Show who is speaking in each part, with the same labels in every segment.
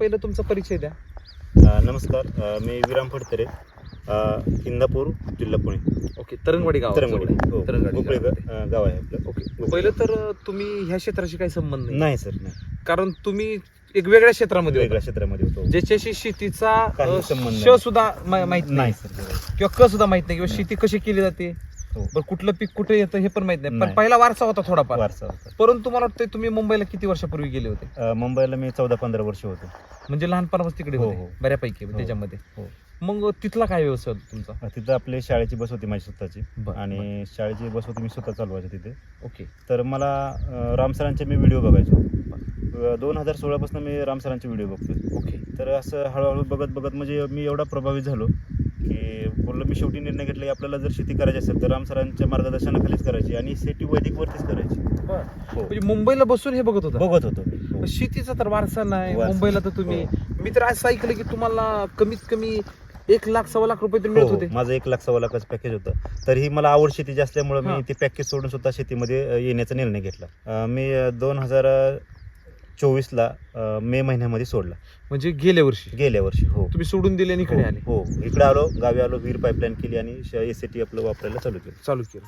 Speaker 1: पहिलं तुमचा परिचय द्या.
Speaker 2: अ, नमस्कार. अ, मी विराम फडतरे. अ, इंदापूर जिल्हा पुणे.
Speaker 1: ओके तरंगवाडी गाव
Speaker 2: तरंगवाडी. हो
Speaker 1: तरंगवाडी गावामध्ये.
Speaker 2: अ, गाव आहे आपलं.
Speaker 1: ओके. पहिलं तर अं, तुम्ही ह्या क्षेत्राशी काही संबंध नाही.
Speaker 2: नाही सर नाही.
Speaker 1: कारण तुम्ही एक वेगळ्या क्षेत्रामध्ये
Speaker 2: वेगळ्या
Speaker 1: होता.
Speaker 2: क्षेत्रामध्ये होतो.
Speaker 1: ज्याच्याशी शेतीचा
Speaker 2: काही
Speaker 1: अं,
Speaker 2: संबंध
Speaker 1: श
Speaker 2: नाही.
Speaker 1: सुद्धा मा- माहीत नाही.
Speaker 2: नाही. सर
Speaker 1: किंवा क सुद्धा माहीत नाही किंवा. शेती कशी केली जाते?
Speaker 2: हो.
Speaker 1: बरं कुठलं पीक कुठे येतं हे पण माहीत नाही. पण
Speaker 2: नाही.
Speaker 1: पहिला वारसा होता थोडाफार.
Speaker 2: वारसा होता.
Speaker 1: परंतु मला वाटतं तुम्ही मुंबईला किती वर्षापूर्वी गेले होते?
Speaker 2: अ, मुंबईला मी चौदा पंधरा वर्ष होतो.
Speaker 1: म्हणजे लहानपणापासून तिकडे
Speaker 2: हो,
Speaker 1: होते
Speaker 2: हो.
Speaker 1: बऱ्यापैकी
Speaker 2: हो,
Speaker 1: त्याच्यामध्ये.
Speaker 2: हो.
Speaker 1: मग तिथला काय व्यवसाय होता तुमचा?
Speaker 2: अ, तिथं आपली शाळेची बस होती माझी स्वतःची.
Speaker 1: बरं,
Speaker 2: आणि शाळेची बस होती मी स्वतः चालवायची तिथे.
Speaker 1: ओके.
Speaker 2: तर मला अ, रामसरांचे मी व्हिडिओ बघायचो. दोन हजार सोळापासून मी रामसरांचे व्हिडिओ बघतोय.
Speaker 1: ओके.
Speaker 2: तर असं हळूहळू बघत बघत म्हणजे मी एवढा प्रभावित झालो. की बोललो मी शेवटी निर्णय घेतला की आपल्याला जर शेती करायची असेल तर रामसरांच्या मार्गदर्शनाखालीच करायची आणि शेती वैदिक वरतीच करायची. हो.
Speaker 1: म्हणजे मुंबईला बसून हे बघत होता?
Speaker 2: बघत होतो. हो.
Speaker 1: शेतीचा तर वारसा नाही
Speaker 2: वारसा.
Speaker 1: मुंबईला तर तुम्ही मी तर असं ऐकलं की तुम्हाला कमीत कमी एक लाख सव्वा लाख रुपये तर मिळत
Speaker 2: हो,
Speaker 1: होते.
Speaker 2: माझं एक लाख सव्वा लाखाचं पॅकेज होतं. तरीही मला आवड शेतीची असल्यामुळे
Speaker 1: हा.
Speaker 2: मी ते पॅकेज सोडून सुद्धा शेतीमध्ये अ, येण्याचा निर्णय घेतला. अ, मी दोन हजार चोवीसला मे महिन्यामध्ये सोडला.
Speaker 1: म्हणजे गेल्या वर्षी?
Speaker 2: गेल्या वर्षी हो.
Speaker 1: तुम्ही सोडून दिले आणि इकडे आले.
Speaker 2: हो. इकडे आलो गावी आलो वीर पाईपलाईन केली आणि एस टी आपलं वापरायला चालू केलं.
Speaker 1: चालू केलं.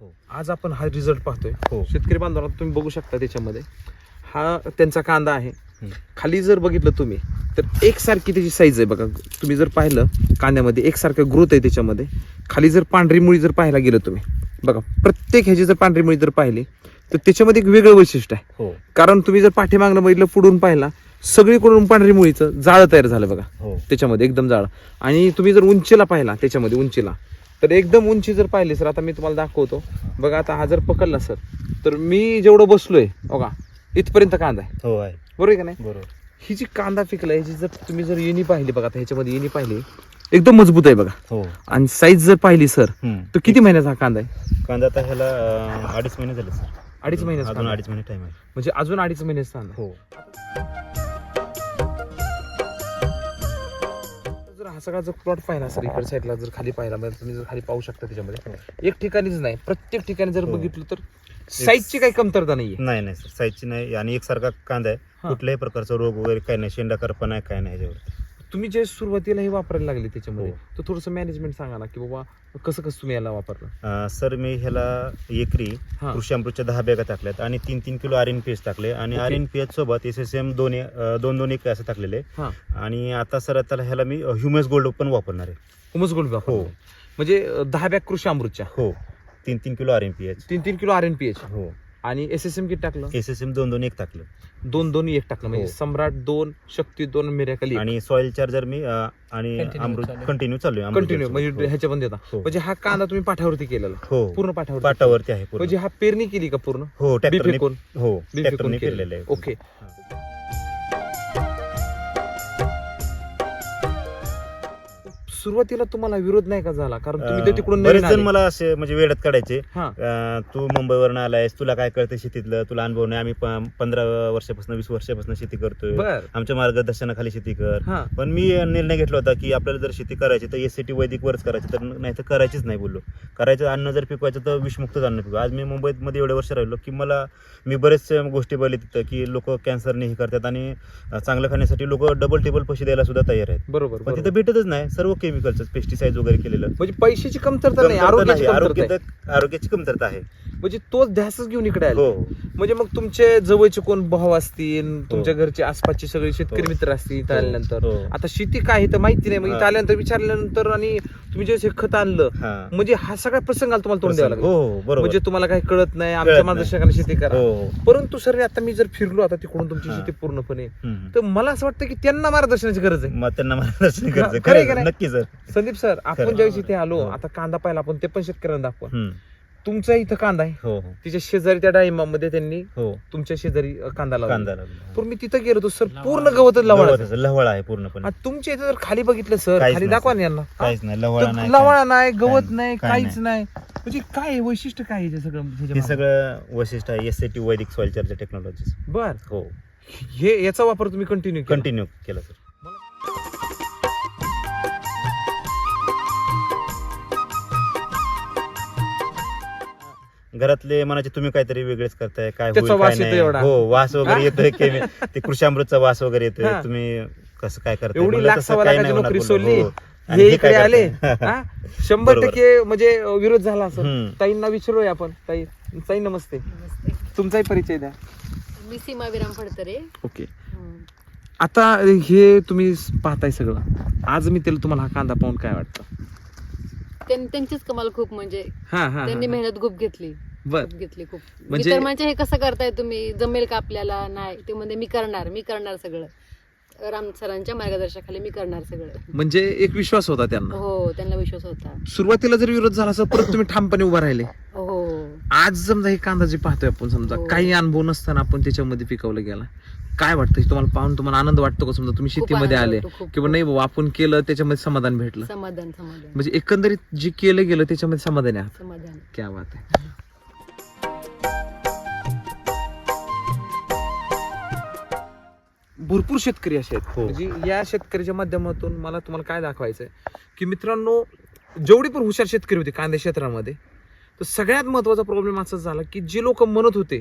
Speaker 2: हो.
Speaker 1: आज आपण हा रिझल्ट पाहतोय.
Speaker 2: हो.
Speaker 1: शेतकरी बांधवांना तुम्ही बघू शकता त्याच्यामध्ये. हा त्यांचा कांदा आहे. खाली जर बघितलं तुम्ही तर एकसारखी त्याची साईज आहे बघा. तुम्ही जर पाहिलं कांद्यामध्ये एकसारखं ग्रोथ आहे त्याच्यामध्ये. खाली जर पांढरी मुळी जर पाहायला गेलं तुम्ही बघा प्रत्येक ह्याची जर पांढरी मुळी जर पाहिली तर त्याच्यामध्ये एक वेगळं वैशिष्ट्य आहे.
Speaker 2: हो.
Speaker 1: कारण तुम्ही जर पाठीमागणं बघितलं पुढून पाहिला सगळीकडून पांढरी मुळीचं जाळं तयार झालं बघा.
Speaker 2: हो.
Speaker 1: त्याच्यामध्ये एकदम जाळ. आणि तुम्ही जर उंचीला पाहिला त्याच्यामध्ये उंचीला तर एकदम उंची जर पाहिली सर आता मी तुम्हाला दाखवतो. बघा आता हा जर पकडला सर तर मी जेवढं बसलोय बघा इथपर्यंत कांदा आहे.
Speaker 2: हो आहे.
Speaker 1: बरोबर आहे का नाही?
Speaker 2: बरोबर.
Speaker 1: ही जी कांदा पिकला ह्याची जर तुम्ही जर येणी पाहिली बघा आता ह्याच्यामध्ये येणी पाहिली एकदम मजबूत आहे बघा.
Speaker 2: हो.
Speaker 1: आणि साईज जर पाहिली सर
Speaker 2: हम्म.
Speaker 1: तर किती महिन्याचा हा कांदा आहे?
Speaker 2: कांदा आता ह्याला अं, अडीच महिने झाले सर
Speaker 1: अडीच महिन्याचा
Speaker 2: अजून
Speaker 1: कांदा.
Speaker 2: अडीच महिने टाइम आहे.
Speaker 1: म्हणजे अजून अडीच महिन्याचा कांदा
Speaker 2: हो.
Speaker 1: जर हा सगळा जर प्लॉट पाहिला सर इकडच्या साईडला जर खाली पाहिला म्हणजे तुम्ही जर खाली पाहू शकता त्याच्यामध्ये. एक ठिकाणीच नाही प्रत्येक ठिकाणी जर
Speaker 2: हो.
Speaker 1: बघितलं तर साईजची काही कमतरता नाहीये.
Speaker 2: नाही नाही सर साईजची नाही आणि एकसारखा कांदा आहे.
Speaker 1: हा.
Speaker 2: कुठल्याही प्रकारचा रोग वगैरे काही नाही. शेंडा करपा नाही काय नाही ह्याच्यावर
Speaker 1: तुम्ही जे सुरुवातीला हे वापरायला लागले त्याच्यामध्ये
Speaker 2: हो.
Speaker 1: तर थोडंसं मॅनेजमेंट सांगा ना की बाबा कसं कसं तुम्ही याला वापरलं?
Speaker 2: सर मी ह्याला एकरी
Speaker 1: हा.
Speaker 2: कृषी अमृतच्या दहा बॅगा टाकल्यात आणि तीन तीन kilo R N P H टाकले आणि. आर एन पी एच सोबत एस एस एम दोन अं, दोन दोन एक असं टाकलेले.
Speaker 1: हा.
Speaker 2: आणि आता सर आता ह्याला मी ह्युमस गोल्ड पण वापरणार आहे.
Speaker 1: हुमस गोल्ड
Speaker 2: हो.
Speaker 1: म्हणजे अं, दहा बॅग कृषी अमृतच्या.
Speaker 2: हो. तीन तीन kilo R N P H.
Speaker 1: तीन तीन kilo R N P H.
Speaker 2: हो.
Speaker 1: आणि एस एस एम किट टाकलं?
Speaker 2: एस एस एम दोन दोन एक टाकलं.
Speaker 1: दोन दोन एक टाकलं. म्हणजे
Speaker 2: हो.
Speaker 1: सम्राट दोन शक्ती दोन मिरॅकल
Speaker 2: आणि सॉइल चार्जर मी अं, आणि
Speaker 3: Continue
Speaker 2: अमृत
Speaker 3: चालू.
Speaker 2: कंटिन्यू चालू आहे. अमृत
Speaker 1: कंटिन्यू म्हणजे
Speaker 2: हो.
Speaker 1: ह्याच्या पण देता.
Speaker 2: हो.
Speaker 1: म्हणजे हा कांदा तुम्ही पाठावरती केलेला.
Speaker 2: हो.
Speaker 1: पूर्ण पाठावर
Speaker 2: पाटावरती आहे पूर्ण.
Speaker 1: म्हणजे हा पेरणी केली का पूर्ण?
Speaker 2: हो
Speaker 1: बी
Speaker 2: ट्रॅक्टरने
Speaker 1: फेकून
Speaker 2: हो
Speaker 1: बी
Speaker 2: ट्रॅक्टरने
Speaker 1: फेकून
Speaker 2: केलेलं. आहे.
Speaker 1: ओके. सुरुवातीला तुम्हाला विरोध नाही का झाला? कारण तुम्ही
Speaker 2: अं,
Speaker 1: तिकडून
Speaker 2: बरेच
Speaker 1: नवीन
Speaker 2: जण
Speaker 1: आले.
Speaker 2: मला असे म्हणजे वेळात काढायचे.
Speaker 1: हा.
Speaker 2: अं, तू मुंबईवरून आलायस तुला काय कळतं शेतीतलं? तुला अनुभव नाही. आम्ही प- पंधरा वर्षापासून वीस वर्षापासून शेती करतोय.
Speaker 1: बर.
Speaker 2: आमच्या मार्गदर्शनाखाली शेती कर.
Speaker 1: हा.
Speaker 2: पण मी निर्णय घेतला होता की आपल्याला जर शेती करायची तर एस टी वैदिक वरच करायची तर नाही तर करायचीच नाही बोललो. करायचं अन्न जर पिकवायचं तर विषमुक्त अन्न पिकवा. आज मी मुंबईत मध्ये एवढे वर्ष राहिलो की मला मी बरेच गोष्टी बघितल्या तिथं की लोक कॅन्सरने हे करतात आणि अं, चांगलं खाण्यासाठी लोक डबल टेबल पैसे द्यायला सुद्धा तयार आहेत.
Speaker 1: बरोबर
Speaker 2: पण
Speaker 1: बरोबर.
Speaker 2: तिथं भेटतच नाही. सर्व केमिकलचं पेस्टिसाइड वगैरे केलेलं
Speaker 1: म्हणजे पैशाची कमतरता नाही
Speaker 2: कमतरता
Speaker 1: आरोग्याची
Speaker 2: नाही,
Speaker 1: कमतरता आहे.
Speaker 2: आरोग्य आरोग्याची कमतरता आहे
Speaker 1: म्हणजे तोच ध्यासच घेऊन इकडे आले
Speaker 2: हो
Speaker 1: म्हणजे मग तुमचे जवळचे कोण भाऊ असतील तुमच्या घरचे आसपासचे सगळे शेतकरी
Speaker 2: हो.
Speaker 1: मित्र असतील इथं आल्यानंतर
Speaker 2: हो.
Speaker 1: आता शेती काय आहे तर माहिती नाही मग इथं
Speaker 2: हा.
Speaker 1: आल्यानंतर विचारल्यानंतर आणि तुम्ही जे हे खत आणलं
Speaker 2: हा.
Speaker 1: म्हणजे हा सगळा प्रसंगाला तुम्हाला तोंड द्यावं
Speaker 2: हो
Speaker 1: लागेल
Speaker 2: हो बरोबर
Speaker 1: म्हणजे तुम्हाला काही कळत नाही
Speaker 2: कळत
Speaker 1: आमच्या
Speaker 2: नाही.
Speaker 1: मार्गदर्शकाने शेती करा
Speaker 2: हो हो
Speaker 1: परंतु सर आता मी जर फिरलो आता तिकडून तुमची
Speaker 2: हा.
Speaker 1: शेती पूर्णपणे
Speaker 2: हम्म.
Speaker 1: तर मला असं वाटतं की त्यांना मार्गदर्शनाची गरज आहे
Speaker 2: मग त्यांना मार्गदर्शन
Speaker 1: हा,
Speaker 2: करायचं
Speaker 1: खरं आहे का
Speaker 2: खरं,
Speaker 1: नाही?
Speaker 2: नक्की सर
Speaker 1: संदीप सर आपण. ज्यावेळेस इथे आलो
Speaker 2: हो.
Speaker 1: आता कांदा पाहिला आपण ते पण शेतकऱ्यांना दाखवा. तुमचा इथं कांदा आहे.
Speaker 2: हो हो.
Speaker 1: तिच्या शेजारी त्या डाळिंबामध्ये त्यांनी
Speaker 2: हो.
Speaker 1: तुमच्या शेजारी कांदा लावला.
Speaker 2: कांदा लागला.
Speaker 1: पण मी तिथं गेलो तर सर पूर्ण गवतच लवळ
Speaker 2: लवळ आहे पूर्णपणे.
Speaker 1: तुमच्या इथं जर खाली बघितलं सर
Speaker 2: काहीच
Speaker 1: खाली
Speaker 2: नाही,
Speaker 1: दाखवा. ना यांना.
Speaker 2: काहीच नाही लवळा
Speaker 1: तर
Speaker 2: नाही
Speaker 1: लवळा नाही गवत
Speaker 2: काय-
Speaker 1: नाही
Speaker 2: काय
Speaker 1: काहीच नाही. म्हणजे काय आहे, वैशिष्ट्य काय आहे हे सगळं
Speaker 2: हे
Speaker 1: मागे?
Speaker 2: सगळं वैशिष्ट्य आहे एस टी वैदिक सॉइल चार्जर टेक्नॉलॉजी
Speaker 1: बर.
Speaker 2: हो.
Speaker 1: हे याचा वापर तुम्ही कंटिन्यू
Speaker 2: कंटिन्यू केला सर. घरातले म्हणायचे तुम्ही काहीतरी वेगळेच करताय काय
Speaker 1: त्याचा
Speaker 2: होईल काय
Speaker 1: वास येतो
Speaker 2: नाही
Speaker 1: एवढा.
Speaker 2: हो वास वगैरे येतोय केमी ते कृषामृतचा वास वगैरे
Speaker 1: हा.
Speaker 2: येतोय तुम्ही कसं काय करताय
Speaker 1: एवढी
Speaker 2: म्हणलं,
Speaker 1: लाख
Speaker 2: तसं
Speaker 1: सव्वा
Speaker 2: काही
Speaker 1: लाखाची
Speaker 2: नाही होणार
Speaker 1: नोकरी
Speaker 2: बोललो.
Speaker 1: सोडली
Speaker 2: हो. आणि
Speaker 1: हे
Speaker 2: हे
Speaker 1: इकडे
Speaker 2: काय
Speaker 1: आले
Speaker 2: करताय?
Speaker 1: हा? शंभर
Speaker 2: बरोबर.
Speaker 1: टक्के म्हणजे विरोध झाला असं. ताईंना विचारूया आपण ताई ताई नमस्ते
Speaker 3: नमस्ते
Speaker 1: तुमचाही परिचय द्या
Speaker 3: मी सीमा विराम फडतरे
Speaker 1: ओके. आता हे तुम्ही पाहताय सगळं आज मी त्याला तुम्हाला हा कांदा पाहून काय वाटतं
Speaker 3: त्यां- त्यांचीच कमाल खूप म्हणजे
Speaker 1: हा हा
Speaker 3: त्यांनी मेहनत खूप घेतली.
Speaker 1: बर.
Speaker 3: खूप घेतली खूप.
Speaker 1: म्हणजे-
Speaker 3: म्हणजे म्हणजे हे कसं करताय तुम्ही? जमेल का आपल्याला? नाही. ते म्हणजे मी करणार मी करणार सगळं. राम सरांच्या मार्गदर्शनाखाली मी करणार सगळं.
Speaker 1: म्हणजे एक विश्वास होता त्यांना.
Speaker 3: हो त्यांना विश्वास होता.
Speaker 1: सुरुवातीला जर विरोध झाला असं परत तुम्ही ठामपणे उभा राहिले.
Speaker 3: हो.
Speaker 1: आज समजा हे कांदा जे पाहतोय आपण समजा
Speaker 3: हो.
Speaker 1: काही अनुभव नसताना आपण त्याच्यामध्ये पिकवलं गेला. काय वाटतं? हे तुम्हाला पाहून तुम्हाला आनंद वाटतो का? समजा तुम्ही शेतीमध्ये
Speaker 3: आनंद
Speaker 1: आले
Speaker 3: खूप-
Speaker 1: किंवा नाही बाबा आपण केलं त्याच्यामध्ये समाधान भेटलं.
Speaker 3: समाधान समाधान.
Speaker 1: म्हणजे एकंदरीत जे केलं गेलं त्याच्यामध्ये समाधानी आहात
Speaker 3: समाधान.
Speaker 1: क्या बात आहे. भरपूर शेतकरी असे आहेत.
Speaker 2: हो.
Speaker 1: म्हणजे या शेतकऱ्याच्या माध्यमातून मला तुम्हाला काय दाखवायचं आहे की मित्रांनो जेवढी पण हुशार शेतकरी होते कांद्या क्षेत्रामध्ये तर सगळ्यात महत्त्वाचा प्रॉब्लेम असा झाला की जे लोक म्हणत होते.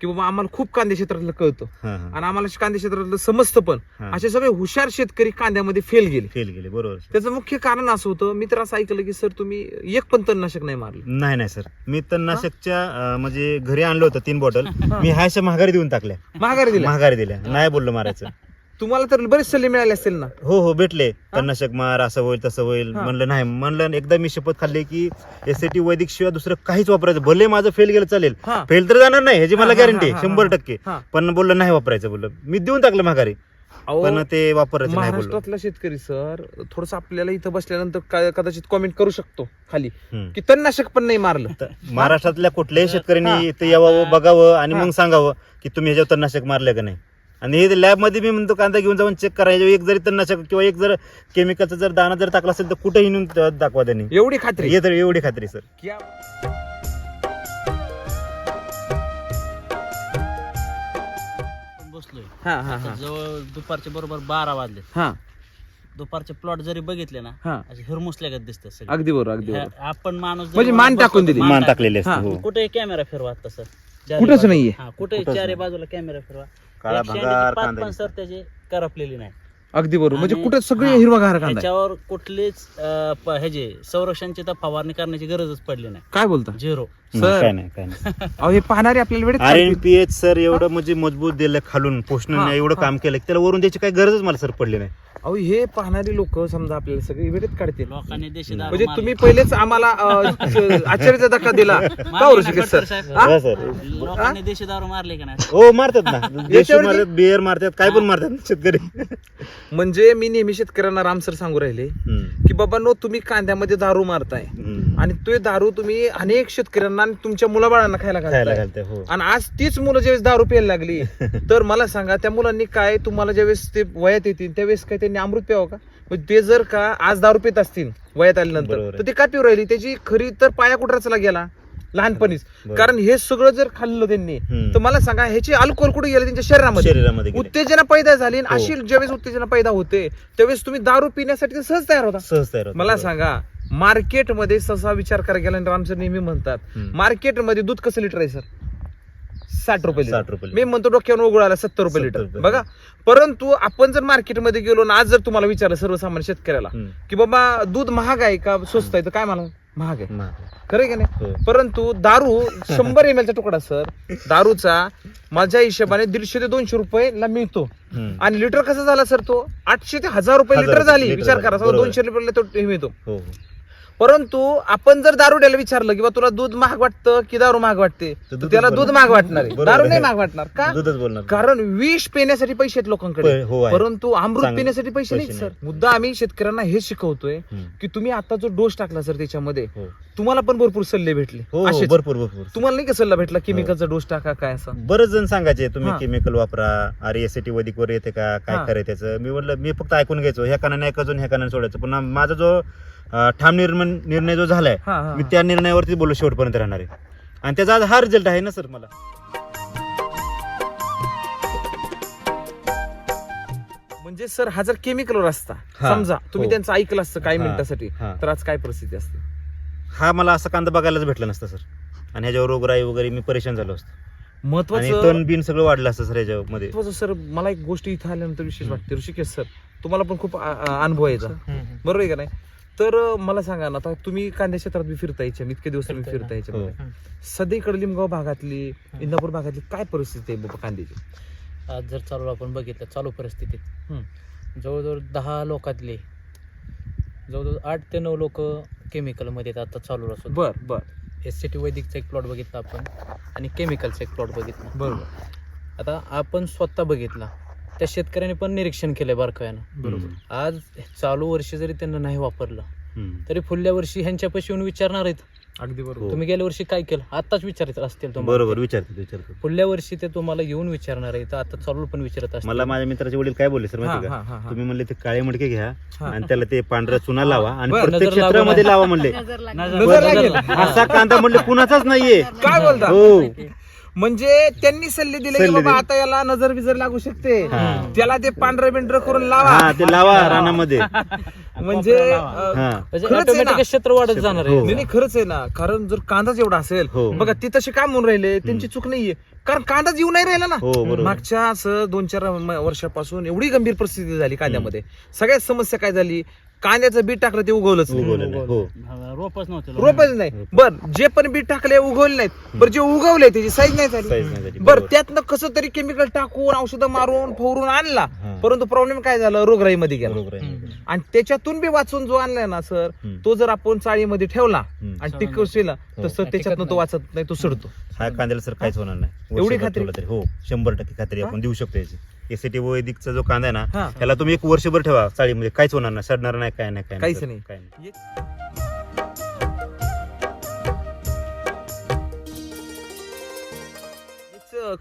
Speaker 1: की बाबा आम्हाला खूप कांद्या क्षेत्रातलं कळतं. आणि आम्हाला कांद्या क्षेत्रातलं समजतं पण. असे सगळे हुशार शेतकरी कांद्यामध्ये फेल गेले.
Speaker 2: फेल गेले बरोबर
Speaker 1: त्याचं मुख्य कारण असं होतं मी तर असं ऐकलं की सर तुम्ही एक पण तणनाशक नाही मारलं.
Speaker 2: नाही नाही सर मी तणनाशकच्या म्हणजे घरी आणलं होतं तीन बॉटल मी हायशा महागारी देऊन टाकल्या.
Speaker 1: महागारी दिला
Speaker 2: महागारी दिल्या. नाही बोललो मारायचं.
Speaker 1: तुम्हाला तर बरेच सल्ले मिळाले असतील ना?
Speaker 2: हो हो भेटले. तणनाशक मार असं होईल तसं होईल.
Speaker 1: हा.
Speaker 2: म्हणलं नाही म्हणलं एकदा मी शपथ खाल्ली की एस टी वैदिक शिवाय दुसरं काहीच वापरायचं. भले माझं फेल गेलं चालेल.
Speaker 1: हा.
Speaker 2: फेल तर जाणार नाही ह्याची मला
Speaker 1: हा,
Speaker 2: गॅरंटी
Speaker 1: हा, हा,
Speaker 2: शंभर. टक्के.
Speaker 1: हा.
Speaker 2: पण बोललं नाही वापरायचं बोललं. मी देऊन टाकलं
Speaker 1: अहो,
Speaker 2: पण ते वापरायचं नाही बोललो.
Speaker 1: महाराष्ट्रातला शेतकरी सर थोडस आपल्याला इथं बसल्यानंतर काय- कदाचित कमेंट करू शकतो खाली.
Speaker 2: हम्म.
Speaker 1: की तणनाशक पण नाही मारलं.
Speaker 2: तर महाराष्ट्रातल्या कुठल्याही. शेतकऱ्यांनी इथे यावं बघावं आणि. मग सांगावं की तुम्ही ह्याच्यावर तणनाशक मारलं का नाही. आणि हे लॅबमध्ये मी म्हणतो कांदा घेऊन जाऊन चेक करायचं. एक जरी तणनाशक किंवा एक जर केमिकलचा जर दाणा जर टाकला असेल तर कुठेही नेऊन त- दाखवा त्यांनी.
Speaker 1: एवढी खात्री?
Speaker 2: हे तर एवढी खात्री सर
Speaker 1: क्या-
Speaker 4: बसलोय.
Speaker 1: हा हा
Speaker 4: आता
Speaker 1: हा.
Speaker 4: जवळ दुपारचे बरोबर बारा वाजले
Speaker 1: हा.
Speaker 4: दुपारचे प्लॉट जरी बघितले ना
Speaker 1: हा.
Speaker 4: असे हिरमुसल्यागत दिसतात सगळे.
Speaker 1: अगदी बरोबर अगदी
Speaker 4: ह्या- आपण माणूस जरी
Speaker 1: म्हणजे मान
Speaker 4: बसलो
Speaker 1: टाकून
Speaker 4: तर
Speaker 1: दिली.
Speaker 2: मान
Speaker 4: टाक-
Speaker 2: टाकलेले
Speaker 1: हा.
Speaker 2: असते हो.
Speaker 4: कुठेही कॅमेरा फिरवा तसं
Speaker 1: कुठंच नाहीये.
Speaker 4: हा कुठेही चारी. बाजूला कॅमेरा फिरवा.
Speaker 2: काळा भंगार कांदा
Speaker 4: पण सर त्याचे करपलेली नाही.
Speaker 1: अगदी बरोबर. म्हणजे
Speaker 4: आणि-
Speaker 1: कुठे सगळे
Speaker 4: हा.
Speaker 1: हिरवागार कांदा आहे.
Speaker 4: त्याच्यावर कुठलीच अं, प- ह्याचे संरक्षणची तर फवारणी करण्याची गरजच पडली नाही.
Speaker 1: काय बोलता?
Speaker 4: झिरो.
Speaker 1: सर.
Speaker 2: काय नाही काय नाही
Speaker 1: अहो हे पाहणारे आपल्याला वेळेत
Speaker 2: आर एन
Speaker 1: सांगतील.
Speaker 2: पी एच सर एवढं म्हणजे मजबूत दिलं खालून पोषण
Speaker 1: हा,
Speaker 2: एवढं
Speaker 1: हा.
Speaker 2: काम केलं की त्याला वरून द्यायची काही गरजच मला सर पडली नाही
Speaker 1: अहो हे पाहणारी लोक समजा आपल्याला सगळे वेळेत काढतील
Speaker 4: लोकांनी देशी दारू
Speaker 1: म्हणजे
Speaker 4: मारली.
Speaker 1: तुम्ही पहिलेच आम्हाला अं, आश्चर्याचा धक्का दिला का
Speaker 4: मारली ना
Speaker 1: ऋषिकेश
Speaker 4: फडतर
Speaker 1: सर
Speaker 4: साहेब?
Speaker 1: हा?
Speaker 2: हो, सर
Speaker 4: लोकांनी देशी दारू मारली का नाही
Speaker 2: हो मारतात ना देशी
Speaker 1: याच्यावरती-
Speaker 2: मारतात बियर मारतात काय पण मारतात शेतकरी
Speaker 1: म्हणजे मी नेहमी शेतकऱ्यांना राम सर सांगू राहिले
Speaker 2: हम्म.
Speaker 1: की बाबा नो तुम्ही कांद्यामध्ये दारू मारताय
Speaker 2: हम्म.
Speaker 1: आणि तो दारू तुम्ही अनेक शेतकऱ्यांना आणि तुमच्या मुलाबाळांना खायला
Speaker 2: खायला
Speaker 1: घालताय
Speaker 2: घालते हो.
Speaker 1: आणि आज तीच मुलं ज्यावेळेस दारू प्यायला लागली तर मला सांगा त्या मुलांनी काय तुम्हाला ज्यावेळेस ते वयात येतील त्यावेळेस काय त्यांनी अमृत प्यावं का? म्हणजे ते जर का आज दारू पित असतील वयात आल्यानंतर
Speaker 2: बरोबर आहे.
Speaker 1: तर ते का पिऊ राहिली? त्याची खरी तर पाया कुठराचला गेला? लहानपणीच. कारण हे सगळं जर खाल्लं त्यांनी
Speaker 2: हम्म.
Speaker 1: तर मला सांगा ह्याची अल्कोहोल कुठे गेलं त्यांच्या शरीरामध्ये
Speaker 2: शरीरामध्ये गेले.
Speaker 1: उत्तेजना पैदा झाली आणि
Speaker 2: हो.
Speaker 1: अशी ज्यावेळेस उत्तेजना पैदा होते त्यावेळेस तुम्ही दारू पिण्यासाठी सहज तयार होता
Speaker 2: सहज तयार.
Speaker 1: मला
Speaker 2: बरोबर.
Speaker 1: सांगा मार्केटमध्ये ससा विचार करायला गेला रामसर नेहमी म्हणतात
Speaker 2: हम्म.
Speaker 1: मार्केटमध्ये दूध कसं लिटर आहे सर साठ रुपये लिटर
Speaker 2: साठ रुपये
Speaker 1: मी म्हणतो डोक्यावर उघडायला सत्तर रुपये
Speaker 2: 70
Speaker 1: लिटर
Speaker 2: रुपये.
Speaker 1: बघा परंतु आपण जर मार्केटमध्ये गेलो ना आज जर तुम्हाला विचारलं सर्वसामान्य शेतकऱ्याला
Speaker 2: हम्म.
Speaker 1: की बाबा दूध महाग आहे का स्वस्त आहे तर काय मला महाग आहे खरं की नाही
Speaker 2: हो.
Speaker 1: परंतु दारू शंभर एम चा तुकडा सर दारूचा माझ्या हिशोबाने दीडशे ते दोनशे रुपये ला मिळतो. आणि लिटर कसा झाला सर तो आठशे ते हजार रुपये लिटर
Speaker 2: रुपये
Speaker 1: झाली विचार. करा. दोनशे हे मिळतो
Speaker 2: हो हो.
Speaker 1: परंतु आपण जर दारू द्यायला विचारलं किंवा तुला दूध महाग वाटतं की दारू महाग वाटते
Speaker 2: तर
Speaker 1: तर
Speaker 2: दूधच
Speaker 1: त्याला
Speaker 2: बोलणार.
Speaker 1: दूध महाग वाटणार आहे
Speaker 2: बरोबर
Speaker 1: दारू
Speaker 2: आहे.
Speaker 1: नाही महाग वाटणार का
Speaker 2: दूधच बोलणार
Speaker 1: कारण विष पिण्यासाठी पैसे आहेत लोकांकडे
Speaker 2: हो आहे.
Speaker 1: परंतु अमृत
Speaker 2: चांगलं.
Speaker 1: पिण्यासाठी पैसे नाहीत
Speaker 2: पैसे
Speaker 1: सर
Speaker 2: नाही.
Speaker 1: मुद्दा आम्ही शेतकऱ्यांना हे शिकवतोय
Speaker 2: हम्म.
Speaker 1: की तुम्ही आता जो डोस टाकला सर त्याच्यामध्ये
Speaker 2: हो
Speaker 1: तुम्हाला पण भरपूर सल्ले भेटले
Speaker 2: हो हो,
Speaker 1: असेच.
Speaker 2: भरपूर भरपूर
Speaker 1: तुम्हाला नाही का सल्ला भेटला केमिकलचा डोस टाका काय असं
Speaker 2: बरेच जण सांगायचे तुम्ही
Speaker 1: हा.
Speaker 2: केमिकल वापरा एस टी वैदिक वर येते का
Speaker 1: हा.
Speaker 2: काय करायचं त्याचं मी म्हटलं मी फक्त ऐकून घ्यायचो ह्या कानाने ऐकायचो ह्या कानाने सोडायचं पण माझा जो अं, ठाम निर्णय निर्णय जो झालाय
Speaker 1: हा, हा,
Speaker 2: मी
Speaker 1: हा.
Speaker 2: त्या निर्णयावरती बोललो शेवटपर्यंत राहणार आहे आणि त्याचा आज हा रिझल्ट आहे ना सर मला
Speaker 1: म्हणजे सर हा जर केमिकलवर असता
Speaker 2: हा.
Speaker 1: समजा तुम्ही
Speaker 2: हो.
Speaker 1: त्यांचं ऐकलं असतं काही
Speaker 2: हा.
Speaker 1: मिनिटासाठी
Speaker 2: हा.
Speaker 1: तर आज काय परिस्थिती असते
Speaker 2: हा मला असा कांदा बघायलाच भेटला नसता सर आणि ह्याच्यावर रोगराई वगैरे मी परेशान झालो असतो आणि
Speaker 1: महत्वाचं
Speaker 2: तण बिन सगळं वाढलं असतं सर ह्याच्यामध्ये
Speaker 1: महत्वाचं सर मला एक गोष्ट इथं आल्यानंतर विशेष वाटते ऋषिकेश सर तुम्हाला पण खूप अनुभव आहे याचा. बरोबर आहे का नाही तर मला सांगा ना आता तुम्ही कांद्या क्षेत्रात बी फिरता याच्या इतके दिवस तुम्ही फिरता. याच्यामध्ये सध्या इकडे लिमगाव भागातली इंदापूर भागातली काय परिस्थिती आहे बाबा कांद्याची?
Speaker 4: आज जर चालू आपण बघितलं चालू परिस्थितीत. जवळजवळ दहा लोकातले जवळजवळ आठ ते नऊ लोक केमिकलमध्ये आता चालू असतो
Speaker 1: बर बर.
Speaker 4: एस सी टी वैदिकचा एक प्लॉट बघितला आपण आणि केमिकलचा एक प्लॉट बघितला.
Speaker 1: बरोबर.
Speaker 4: आता आपण स्वतः बघितला त्या शेतकऱ्याने पण निरीक्षण केलंय बारकाव्यानं.
Speaker 2: बरोबर.
Speaker 4: आज चालू वर्षी जरी त्यांना नाही वापरलं. तरी पुढल्या वर्षी ह्यांच्यापाशी येऊन विचारणार आहेत.
Speaker 1: अगदी बरोबर.
Speaker 4: तुम्ही गेल्या वर्षी काय केलं? आताच विचारत असतील तुम्हाला.
Speaker 2: बरोबर विचारतो विचारतो
Speaker 4: पुढल्या वर्षी ते तुम्हाला येऊन विचारणार आहेत. आता चालू पण विचारत असतील.
Speaker 2: मला माझ्या मित्राचे वडील काय बोलले सर माहिती
Speaker 1: हा,
Speaker 2: का?
Speaker 1: हा.
Speaker 2: तुम्ही म्हणले ते काळे मडके घ्या. आणि त्याला ते पांढरा चुना लावा आणि
Speaker 1: बरं,
Speaker 2: प्रत्येक
Speaker 4: नजर लागू
Speaker 2: क्षेत्रामध्ये लावा म्हणले.
Speaker 3: नजर लागली.
Speaker 4: नजर-
Speaker 1: नजर लागेल.
Speaker 2: असा कांदा म्हणले कुणाचाच नाहीये.
Speaker 1: काय बोलता?
Speaker 2: हो.
Speaker 1: म्हणजे त्यांनी सल्ले दिले की
Speaker 2: सल्ले
Speaker 1: बाबा
Speaker 2: दिले.
Speaker 1: आता याला नजर बिजर लागू शकते.
Speaker 2: हा.
Speaker 1: त्याला ते पांढरं बिंढरं करून लावा.
Speaker 2: हा ते लावा रानामध्ये.
Speaker 1: म्हणजे
Speaker 4: लावा.
Speaker 1: अं,
Speaker 2: हा.
Speaker 4: म्हणजे
Speaker 1: खरंच आहे ना.
Speaker 4: क्षेत्र वाढत जाणार
Speaker 2: हो.
Speaker 4: आहे
Speaker 1: नाही नाही, खरंच आहे ना. कारण जर कांदाच एवढा असेल
Speaker 2: हो.
Speaker 1: बघा ते तसे काय म्हणून राहिले त्यांची चूक नाहीये. कारण कांदाच येऊ नाही राहिला ना.
Speaker 2: हो बरोबर.
Speaker 1: मागच्या असं दोन चार म- वर्षापासून एवढी गंभीर परिस्थिती झाली कांद्यामध्ये. सगळ्यात समस्या काय झाली? कांद्याचं बी टाकलं ते उगवलंच नाही
Speaker 2: उगवलं नाही हो
Speaker 4: रोपच नव्हते
Speaker 1: रोपच नाही बर जे पण बी टाकले उगवले नाहीत बर जे उगवले त्याची साईज नाही झाली
Speaker 2: साईज नाही झाली
Speaker 1: बर
Speaker 2: बरोबर.
Speaker 1: त्यातनं कसं तरी केमिकल टाकून औषधं मारून फवरून आणला
Speaker 2: हा.
Speaker 1: परंतु प्रॉब्लेम काय झाला रोगराईमध्ये गेला
Speaker 2: बरोबर आहे.
Speaker 4: हम्म.
Speaker 1: आणि त्याच्यातून बी वाचून जो आणलाय ना सर
Speaker 2: हम्म.
Speaker 1: तो जर आपण चाळीमध्ये ठेवला
Speaker 2: हम्म.
Speaker 1: आणि टिकवशीला तर
Speaker 2: हो.
Speaker 1: सर त्याच्यातनं तो वाचत नाही तो सडतो
Speaker 2: हा कांद्याला सर काहीच होणार नाही
Speaker 1: एवढी
Speaker 2: वर्षभर
Speaker 1: खात्री?
Speaker 2: ठेवला तरी हो शंभर टक्के खात्री आपण देऊ शकतो याची एसीटी वैदिकचा जो कांदा आहे ना
Speaker 1: हा
Speaker 2: त्याला तुम्ही एक वर्षभर ठेवा चाळीमध्ये काहीच होणार नाही सडणार नाही काय नाही काय
Speaker 1: काहीच. नाही.
Speaker 2: काय नाही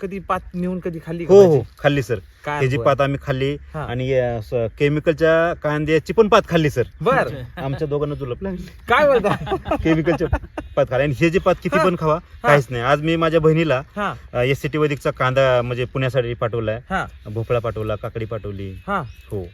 Speaker 1: कधी पात नेऊन कधी खाल्ली का
Speaker 2: हो
Speaker 1: भाजी?
Speaker 2: हो खाल्ली सर.
Speaker 1: काय
Speaker 2: त्याची
Speaker 1: अनुभव
Speaker 2: पात आम्ही खाल्ली
Speaker 1: हा.
Speaker 2: आणि केमिकलच्या कांद्याची पण पात खाल्ली सर?
Speaker 1: बर.
Speaker 2: आमच्या दोघांना जुलप लागली.
Speaker 1: काय बोलता?
Speaker 2: केमिकलच्या पात खाल्ली. आणि हे जे पात किती पण खावा काहीच नाही. आज मी माझ्या बहिणीला
Speaker 1: हा.
Speaker 2: एस सी टी वैदिकचा कांदा म्हणजे पुण्यासाठी पाठवलाय.
Speaker 1: हा.
Speaker 2: भोपळा पाठवला काकडी पाठवली.
Speaker 1: हा.
Speaker 2: हो.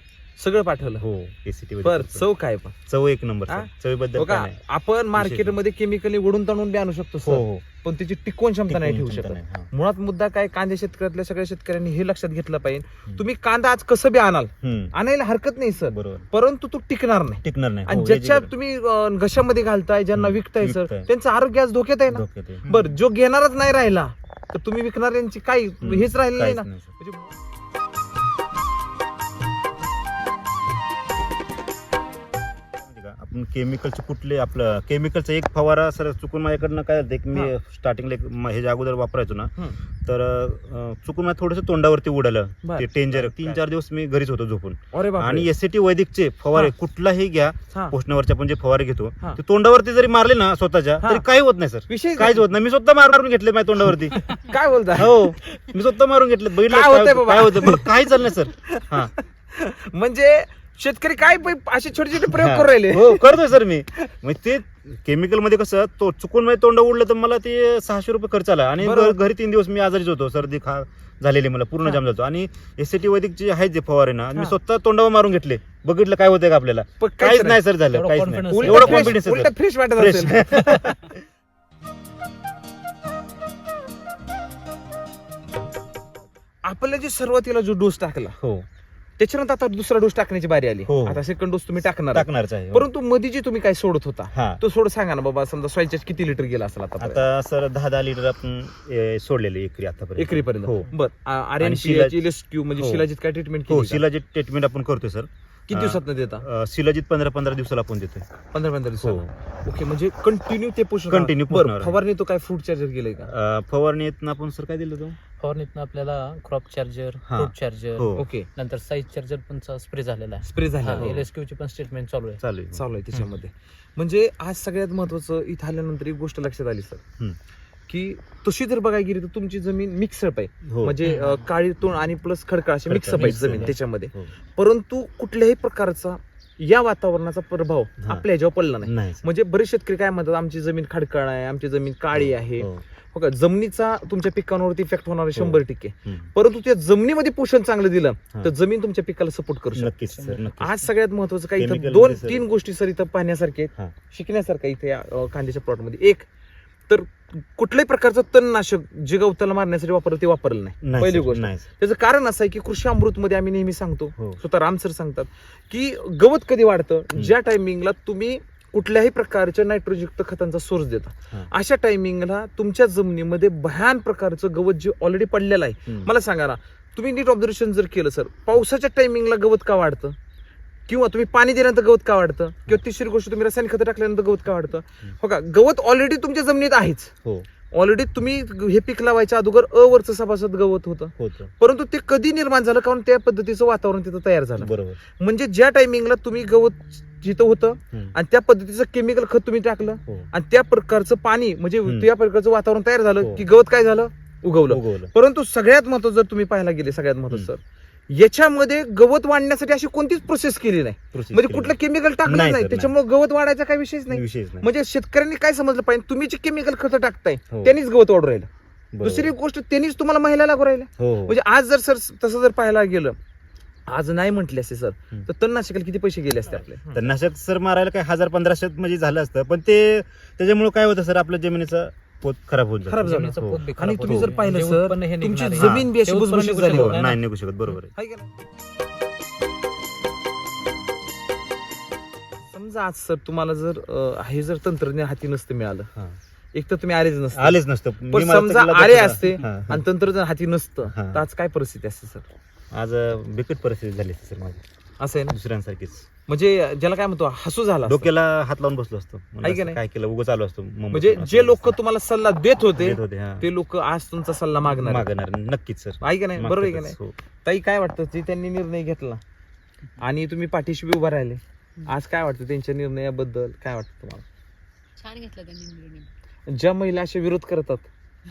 Speaker 1: सगळं पाठवलं.
Speaker 2: हो एस सी टी
Speaker 1: बर चव काय पण?
Speaker 2: चव एक नंबर
Speaker 1: हा?
Speaker 2: चवीबद्दल काय
Speaker 1: का
Speaker 2: नाही.
Speaker 1: आपण मार्केटमध्ये केमिकली ओढून ताणून बी आणू शकतो
Speaker 2: हो हो.
Speaker 1: पण त्याची टिकवून क्षमता नाही ठेवू
Speaker 2: टिकवून
Speaker 1: शकत.
Speaker 2: नाही, हा.
Speaker 1: मुळात मुद्दा काय कांद्या शेतकऱ्यातल्या सगळ्या शेतकऱ्यांनी हे लक्षात घेतलं पाहिजे.
Speaker 2: हम्म.
Speaker 1: तुम्ही कांदा आज कसं बी आणाल
Speaker 2: हम्म.
Speaker 1: आणायला हरकत नाही सर.
Speaker 2: बरोबर.
Speaker 1: परंतु तो टिकणार नाही.
Speaker 2: टिकणार नाही.
Speaker 1: आणि
Speaker 2: हो,
Speaker 1: ज्याच्या
Speaker 2: याची
Speaker 1: तुम्ही अं, घशामध्ये घालताय ज्यांना
Speaker 2: हम्म,
Speaker 1: विकताय सर
Speaker 2: विकताय.
Speaker 1: त्यांचं आरोग्य आज धोक्यात आहे ना?
Speaker 2: गरज- डोक्यात आहे.
Speaker 1: बर जो घेणारच नाही राहिला तर तुम्ही विकणाऱ्यांची काही
Speaker 2: हम्म.
Speaker 1: हेच राहिलं नाही
Speaker 2: काहीच
Speaker 1: ना?
Speaker 2: नाही.
Speaker 1: म्हणजे
Speaker 2: केमिकलचे कुठले आपलं केमिकलचा एक फवारा सर चुकून माझ्याकडनं काय झालं एक मी स्टार्टिंगला एक म- ह्याच्या अगोदर वापरायचो ना. तर अं, चुकून मला थोडंसं तोंडावरती उडालं.
Speaker 1: बर.
Speaker 2: ते टेंजर तीन चार दिवस मी घरीच होतो झोपून.
Speaker 1: अरे बाप
Speaker 2: आणि एस टी वैदिकचे फवारे
Speaker 1: हा.
Speaker 2: कुठलाही घ्या
Speaker 1: हा.
Speaker 2: पोषणावरचे आपण जे फवारे घेतो
Speaker 1: हा.
Speaker 2: ते तोंडावरती जरी मारले ना स्वतःच्या
Speaker 1: हा.
Speaker 2: तरी काही होत नाही सर.
Speaker 1: विषय
Speaker 2: काहीच होत नाही. मी स्वतः मारून घेतले माझ्या तोंडावरती.
Speaker 1: काय बोलता?
Speaker 2: हो. मी स्वतः मारून घेतले. बघितलं
Speaker 1: काय होतंय बाबा?
Speaker 2: काय होतं मला काही चाललं सर. हा.
Speaker 1: म्हणजे शेतकरी काय पै- असे छोटे छोटे प्रयोग करू राहिले
Speaker 2: हो करतोय सर मी मग ते केमिकलमध्ये कसं तो चुकून माझे तोंड उडलं तर मला ते सहाशे रुपये खर्च आला आणि
Speaker 1: बरोबर.
Speaker 2: घ- घरी तीन दिवस मी आजारीच होतो सर्दी खा झालेली मला पूर्ण
Speaker 1: हा.
Speaker 2: जाम झालो आणि एस टी वैदिक जे आहेत जे फवारे ना मी
Speaker 1: हा.
Speaker 2: स्वतः तोंडावर मारून घेतले बघितलं काय होतंय का आपल्याला
Speaker 1: पण
Speaker 2: काहीच
Speaker 1: नाही.
Speaker 2: नाही सर झालं
Speaker 4: एवढा
Speaker 2: काहीच
Speaker 4: confidence
Speaker 2: नाही
Speaker 4: आहे.
Speaker 2: एवढा कॉन्फिडन्स
Speaker 1: फ्रेश- उलट फ्रेश वाटत. असेल आपल्याला जे सुरुवातीला जो डोस टाकला
Speaker 2: हो
Speaker 1: त्याच्यानंतर आता दुसरा डोस टाकण्याची बारी आली
Speaker 2: हो.
Speaker 1: आता सेकंड डोस तुम्ही टाकणार आहे.
Speaker 2: टाकणारच आहे हो.
Speaker 1: परंतु मध्ये जे तुम्ही काय सोडत होता
Speaker 2: हा
Speaker 1: तो सोड सांगा ना बाबा समजा सोयच्या किती लिटर गेला असेल आता
Speaker 2: आता सर दहा दहा लिटर आपण ए, सोडलेले एकरी आतापर्यंत
Speaker 1: एकरीपर्यंत
Speaker 2: हो
Speaker 1: बर आर एन
Speaker 2: आणि शिलाज-
Speaker 1: रेस्क्यू म्हणजे
Speaker 2: हो.
Speaker 1: शिलाजीत काय ट्रीटमेंट
Speaker 2: हो
Speaker 1: केली का?
Speaker 2: शिलाजीत ट्रीटमेंट आपण करतोय सर
Speaker 1: किती दिवसात देता?
Speaker 2: अं, शिलाजीत पंधरा पंधरा दिवसाला आपण देतोय.
Speaker 1: पंधरा पंधरा
Speaker 2: हो.
Speaker 1: दिवसात ओके म्हणजे कंटिन्यू ते पोषण
Speaker 2: Continue
Speaker 1: बरं. फवारणी तो काय फूड चार्जर गेलाय का?
Speaker 2: अं, फवारणीतनं आपण सर काय दिलं तो?
Speaker 4: फवारणीतनं आपल्याला क्रॉप चार्जर
Speaker 2: हा.
Speaker 4: फ्रूट चार्जर
Speaker 2: हो.
Speaker 1: ओके.
Speaker 4: नंतर साईज चार्जर पण स्प्रे झालेला आहे.
Speaker 1: स्प्रे झाला
Speaker 2: हो.
Speaker 4: LSQ ची पण स्टेटमेंट चालू आहे.
Speaker 2: चालू आहे.
Speaker 1: चालू आहे त्याच्यामध्ये. म्हणजे आज सगळ्यात महत्वाचं इथं आल्यानंतर एक गोष्ट लक्षात आली सर
Speaker 2: हम्म.
Speaker 1: की तशी जर बघायला गेली तर तुमची जमीन मिक्सअप आहे
Speaker 2: हो
Speaker 1: म्हणजे अं, काळी तोंड आणि प्लस खडकाळ अशी
Speaker 2: खडकाळ,
Speaker 1: मिक्सअप आहे
Speaker 2: mix
Speaker 1: जमीन
Speaker 2: आहे.
Speaker 1: त्याच्यामध्ये
Speaker 2: हो.
Speaker 1: परंतु कुठल्याही प्रकारचा या वातावरणाचा प्रभाव
Speaker 2: हा.
Speaker 1: आपल्या ह्याच्यावर पडला नाही. म्हणजे बरेच शेतकरी काय म्हणतात आमची जमीन खडकाळ आहे आमची जमीन काळी आहे
Speaker 2: हो.
Speaker 1: हो का जमिनीचा तुमच्या पिकांवरती इफेक्ट होणार आहे
Speaker 2: हो.
Speaker 1: शंभर टक्के
Speaker 2: हम्म.
Speaker 1: परंतु त्या जमिनीमध्ये पोषण चांगलं दिलं
Speaker 2: हा.
Speaker 1: तर जमीन तुमच्या पिकाला सपोर्ट करू शकते
Speaker 2: नक्कीच सर नक्कीच
Speaker 1: आज सगळ्यात महत्वाचं काय इथं
Speaker 2: Chemical
Speaker 1: दोन
Speaker 2: मध्ये सर-
Speaker 1: तीन गोष्टी सर इथं पाहण्यासारख्या
Speaker 2: हा.
Speaker 1: आहेत शिकण्यासारख्या इथे या, अं, कांद्याच्या प्लॉटमध्ये एक तर कुठल्याही प्रकारचं तणनाशक जे गवताला मारण्यासाठी वापरलं ते वापरलं नाही
Speaker 2: नाही
Speaker 1: पहिली
Speaker 2: सर,
Speaker 1: गोष्ट
Speaker 2: नाही सर.
Speaker 1: त्याचं कारण असं आहे की कृषी अमृत मध्ये आम्ही नेहमी सांगतो
Speaker 2: हो
Speaker 1: स्वतः राम सर सांगतात की गवत कधी वाढतं. ज्या टायमिंगला तुम्ही कुठल्याही प्रकारच्या नायट्रोजयुक्त खतांचा सोर्स देता
Speaker 2: हा.
Speaker 1: अशा टायमिंगला तुमच्या जमिनीमध्ये भयान प्रकारचं गवत जे ऑलरेडी पडलेलं आहे
Speaker 2: हम्म.
Speaker 1: मला सांगा ना तुम्ही नीट ऑब्झर्वेशन जर केलं सर पावसाच्या टायमिंगला गवत का वाढतं किंवा तुम्ही पाणी दिल्यानंतर गवत का वाढतं? किंवा तिसरी गोष्ट तुम्ही रासायनिक खतं टाकल्यानंतर गवत का वाढतं? हो का? गवत ऑलरेडी तुमच्या जमिनीत आहेच.
Speaker 2: हो.
Speaker 1: ऑलरेडी तुम्ही हे पीक लावायच्या अगोदर अवरचं सभासद गवत होतं. परंतु ते कधी निर्माण झालं? कारण त्या पद्धतीचं वातावरण तिथं तयार झालं.
Speaker 2: बरोबर.
Speaker 1: म्हणजे ज्या टायमिंगला तुम्ही गवत जिथं होतं. आणि त्या पद्धतीचं केमिकल खत तुम्ही टाकलं
Speaker 2: हो.
Speaker 1: आणि त्या प्रकारचं पाणी म्हणजे. त्या प्रकारचं वातावरण तयार झालं
Speaker 2: हो.
Speaker 1: की गवत काय झालं? उगवलं.
Speaker 2: उगवलं.
Speaker 1: परंतु सगळ्यात महत्वाचं जर तुम्ही पाहायला गेले सगळ्यात महत्वाचं याच्यामध्ये गवत वाढण्यासाठी अशी कोणतीच प्रोसेस केली नाही
Speaker 2: Process
Speaker 1: म्हणजे
Speaker 2: केली.
Speaker 1: कुठलं केमिकल टाकलं
Speaker 2: नाही,
Speaker 1: नाही
Speaker 2: sir,
Speaker 1: त्याच्यामुळे गवत वाढायचा काही विषयच नाही म्हणजे शेतकऱ्यांनी काय समजलं पाहिजे तुम्ही जे केमिकल खतं टाकताय
Speaker 2: हो.
Speaker 1: त्यांनीच गवत वाढू राहिलं
Speaker 2: बरोबर.
Speaker 1: दुसरी गोष्ट त्यांनीच तुम्हाला महिला लागू राहिल्या
Speaker 2: हो हो.
Speaker 1: म्हणजे आज जर सर तसं जर पाहायला गेलं आज नाही म्हटले असते सर
Speaker 2: हम्म.
Speaker 1: तर तणनाशकाला किती पैसे गेले असते आपले
Speaker 2: तर नाशक सर मारायला काय हजार पंधराशे म्हणजे झालं असतं पण ते त्याच्यामुळे काय होतं सर आपल्या जमिनीचा पोत खराब होत जातो.
Speaker 1: खराब झालं.
Speaker 4: जमिनीचं
Speaker 2: हो.
Speaker 4: पोत बी
Speaker 1: आणि तुम्ही
Speaker 4: होतं.
Speaker 1: जर पाहिलं सर,
Speaker 4: उत्पन्न हे
Speaker 1: तुमची
Speaker 4: निघणार आहे.
Speaker 1: जमीन बी अशी
Speaker 4: ते उत्पन्न
Speaker 1: भुसभुशीत
Speaker 4: निघू
Speaker 1: झाली
Speaker 4: शकत
Speaker 1: हो.
Speaker 4: नाही
Speaker 2: निघू शकत बरोबर आहे
Speaker 1: हाय का नाही? समजा आज सर तुम्हाला जर अं, हे जर तंत्रज्ञान हाती नसतं मिळालं
Speaker 2: हा.
Speaker 1: एक तर तुम्ही आलेच नसते
Speaker 2: आलेच नसतं
Speaker 1: पण
Speaker 2: मला
Speaker 1: समजा
Speaker 2: तर
Speaker 1: आले असते
Speaker 2: हा.
Speaker 1: आणि तंत्रज्ञान हाती नसतं
Speaker 2: हा.
Speaker 1: तर आज काय परिस्थिती असते सर
Speaker 2: आज अं, बिकट परिस्थिती झाली असती सर माझी
Speaker 1: असं आहे ना
Speaker 2: दुसऱ्यांसारखीच
Speaker 1: म्हणजे ज्याला काय म्हणतो हसू झाला.
Speaker 2: डोक्याला हात लावून बसलो असतो असं
Speaker 1: नाही?
Speaker 2: काय केलं उगं चालू असतो मुंबईत.
Speaker 1: म्हणजे जे लोक. तुम्हाला सल्ला देत होते
Speaker 2: देत होते हा.
Speaker 1: ते लोक आज तुमचा सल्ला मागणार आहेत.
Speaker 2: मागणार नक्कीच सर
Speaker 1: आहे का नाही बरोबर आहे का नाही
Speaker 2: हो.
Speaker 1: ताई काय वाटतं ते त्यांनी निर्णय घेतला आणि तुम्ही पाठीशी बी उभा राहिले आज काय वाटतं त्यांच्या निर्णयाबद्दल काय वाटतं तुम्हाला
Speaker 3: छान घेतला त्यांनी निर्णय
Speaker 1: ज्या महिला असे विरोध करतात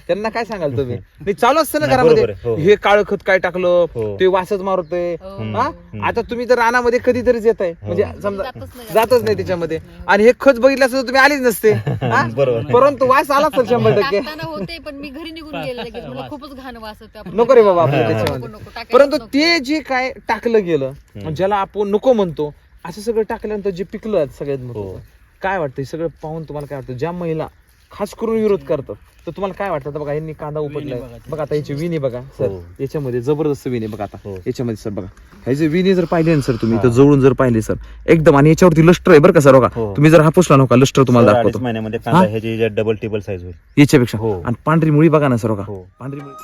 Speaker 1: त्यांना काय सांगाल तुम्ही नाही चालू असतं ना
Speaker 2: नाही,
Speaker 1: घरामध्ये
Speaker 2: बरोबर आहे, हो.
Speaker 1: हे काळ खत काय टाकलं
Speaker 2: हो.
Speaker 1: ते वासच मारतोय
Speaker 3: हो.
Speaker 2: हम्म.
Speaker 1: हा
Speaker 2: हम्म.
Speaker 1: आता तुम्ही तर रानामध्ये कधीतरीच येत आहे
Speaker 2: हो.
Speaker 1: म्हणजे
Speaker 3: जातच
Speaker 1: समजा
Speaker 3: नाही.
Speaker 1: जातच नाही त्याच्यामध्ये आणि हे खत बघितलं असतं तर तुम्ही आलेच नसते हा?
Speaker 2: बरोबर
Speaker 1: परंतु वास आला तर शंभर टक्के
Speaker 3: टाकताना होते पण मी घरी निघून गेले लगेच मला खूपच घाण वास होते आपण-
Speaker 1: नको रे बाबा
Speaker 2: आपल्याला
Speaker 3: नको,
Speaker 1: त्याच्यामध्ये.
Speaker 3: नको,
Speaker 1: परंतु
Speaker 3: नको.
Speaker 1: ते जे काय टाकलं गेलं
Speaker 2: हम्म.
Speaker 1: ज्याला आपण नको म्हणतो असं सगळं टाकल्यानंतर जे पिकलं सगळ्यात
Speaker 2: हो.
Speaker 1: काय वाटतं हे सगळं पाहून तुम्हाला काय वाटतं ज्या महिला खास करून विरोध करतात. तर तुम्हाला काय वाटतं? आता बघा यांनी कांदा उपटलाय. बघा आता याची विणी बघा सर.
Speaker 2: हो.
Speaker 1: याच्यामध्ये जबरदस्त विणी बघा आता.
Speaker 2: हो.
Speaker 1: याच्यामध्ये सर बघा. ह्याचे विणी जर पाहिले ना सर तुम्ही. तर जवळून जर पाहिले सर एकदम. आणि याच्यावरती लष्टर आहे बरं का सर बघा.
Speaker 2: हो.
Speaker 1: तुम्ही जर हा पुसला नका लष्टर तुम्हाला
Speaker 2: सर,
Speaker 1: दाखवतो.
Speaker 2: महिन्यामध्ये? कांदा ह्याची डबल टेबल साईज होईल.
Speaker 1: याच्यापेक्षा.
Speaker 2: हो.
Speaker 1: आणि पांढरी मुळी बघा ना सर बघा. पांढरी मुळी.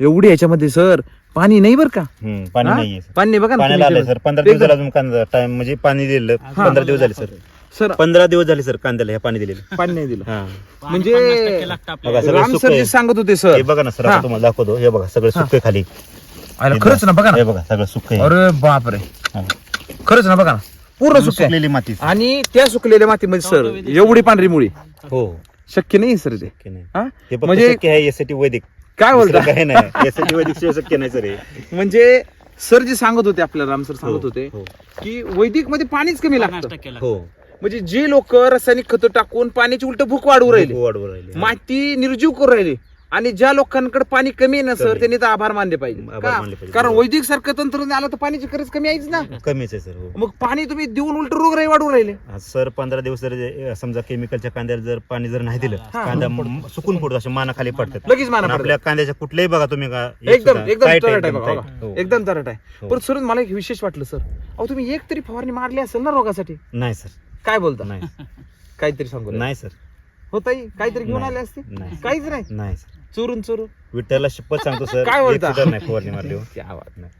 Speaker 1: एवढी याच्यामध्ये सर पाणी नाही बरं का?
Speaker 2: हम्म, पाणी
Speaker 1: हा?
Speaker 2: नाहीये सर.
Speaker 1: पाणी नाही बघा ना
Speaker 2: पाण्याला आलंय सर. पंधरा दिवस झाला अजून कांदा टाइम म्हणजे पाणी दिलेलं पंधरा दिवस झाले सर.
Speaker 1: सर
Speaker 2: पंधरा दिवस झाले सर कांद्याला हे पाणी दिलेलं.
Speaker 1: पाणी नाही दिलं.
Speaker 2: हा.
Speaker 1: म्हणजे
Speaker 2: बघा सगळं
Speaker 1: राम
Speaker 2: सुकं
Speaker 1: सर. जे सांगत होते सर.
Speaker 2: हे बघा ना सर
Speaker 1: हा.
Speaker 2: आता तुम्हाला दाखवतो. हे बघा सगळं सुकं आहे खाली.
Speaker 1: अरे खरंच ना बघा
Speaker 2: हे
Speaker 1: ना
Speaker 2: बघा सगळं सुकं आहे.
Speaker 1: अरे बापरे.
Speaker 2: हा.
Speaker 1: खरंच ना बघा ना. पूर्ण सुक आहे.
Speaker 2: सुकलेली माती
Speaker 1: आणि त्या सुकलेल्या मातीमध्ये सर एवढी पांढरी मुळी.
Speaker 2: हो.
Speaker 1: शक्य नाही सर ते.
Speaker 2: शक्य नाही.
Speaker 1: हा?
Speaker 2: फक्त
Speaker 1: म्हणजे
Speaker 2: शक्य आहे यासाठी वैदिक.
Speaker 1: काय बोलता?
Speaker 2: काही नाही. यासाठी वैदिक शिवाय शक्य नाही सर हे.
Speaker 1: म्हणजे सर जे सांगत होते आपल्याला राम सर सांगत
Speaker 2: हो,
Speaker 1: होते
Speaker 2: हो,
Speaker 1: की वैदिकमध्ये पाणीच कमी लागतं.
Speaker 2: हो.
Speaker 1: म्हणजे जे लोक रासायनिक खतं टाकून पाण्याची उलट भूक वाढवू राहिले
Speaker 2: भूक वाढवू राहिली.
Speaker 1: माती निर्जीव करू राहिली आणि ज्या लोकांकडे पाणी कमी आहे ना सर
Speaker 2: कमी.
Speaker 1: त्यांनी तर आभार मानले पाहिजे
Speaker 2: आभार
Speaker 1: का?
Speaker 2: मानले पाहिजे.
Speaker 1: कारण वैदिक सारखं तंत्रज्ञान आलं तर पाण्याची गरज कमी आहेच ना
Speaker 2: कमीच आहे सर हो
Speaker 1: मग पाणी तुम्ही देऊन उलट रोगराई वाढवू राहिले
Speaker 2: सर पंधरा दिवस जर जे- समजा केमिकलच्या कांद्याला जर पाणी जर नाही दिलं
Speaker 1: हा.
Speaker 2: कांदा म- सुकून पडतो असे माना खाली पडतात
Speaker 1: लगेच माना
Speaker 2: पण
Speaker 1: पडतात.
Speaker 2: आपल्या कांद्याच्या कुठल्याही बघा तुम्ही का एक
Speaker 1: एकदम
Speaker 2: सुद्धा
Speaker 1: एकदम
Speaker 2: tight
Speaker 1: तरट आहे
Speaker 2: एकदम
Speaker 1: बघा
Speaker 2: tight.
Speaker 1: बघा.
Speaker 2: हो.
Speaker 1: एकदम तरट आहे
Speaker 2: हो.
Speaker 1: पण सर मला एक विशेष वाटलं सर अहो तुम्ही एक तरी फवारणी मारली असेल ना रोगासाठी
Speaker 2: नाही सर
Speaker 1: काय बोलता
Speaker 2: नाही
Speaker 1: काहीतरी सांगू
Speaker 2: नाही सर
Speaker 1: होताई काहीतरी घेऊन. आले असते
Speaker 2: नाही.
Speaker 1: काहीच नाही
Speaker 2: नाही सर
Speaker 1: चोरून चोरून
Speaker 2: विठ्ठलला शपथ सांगतो सर
Speaker 1: काय
Speaker 2: एक
Speaker 1: बोलता?
Speaker 2: सुद्धा नाही फवारणी मारली हो.
Speaker 1: क्या बात
Speaker 2: नाही.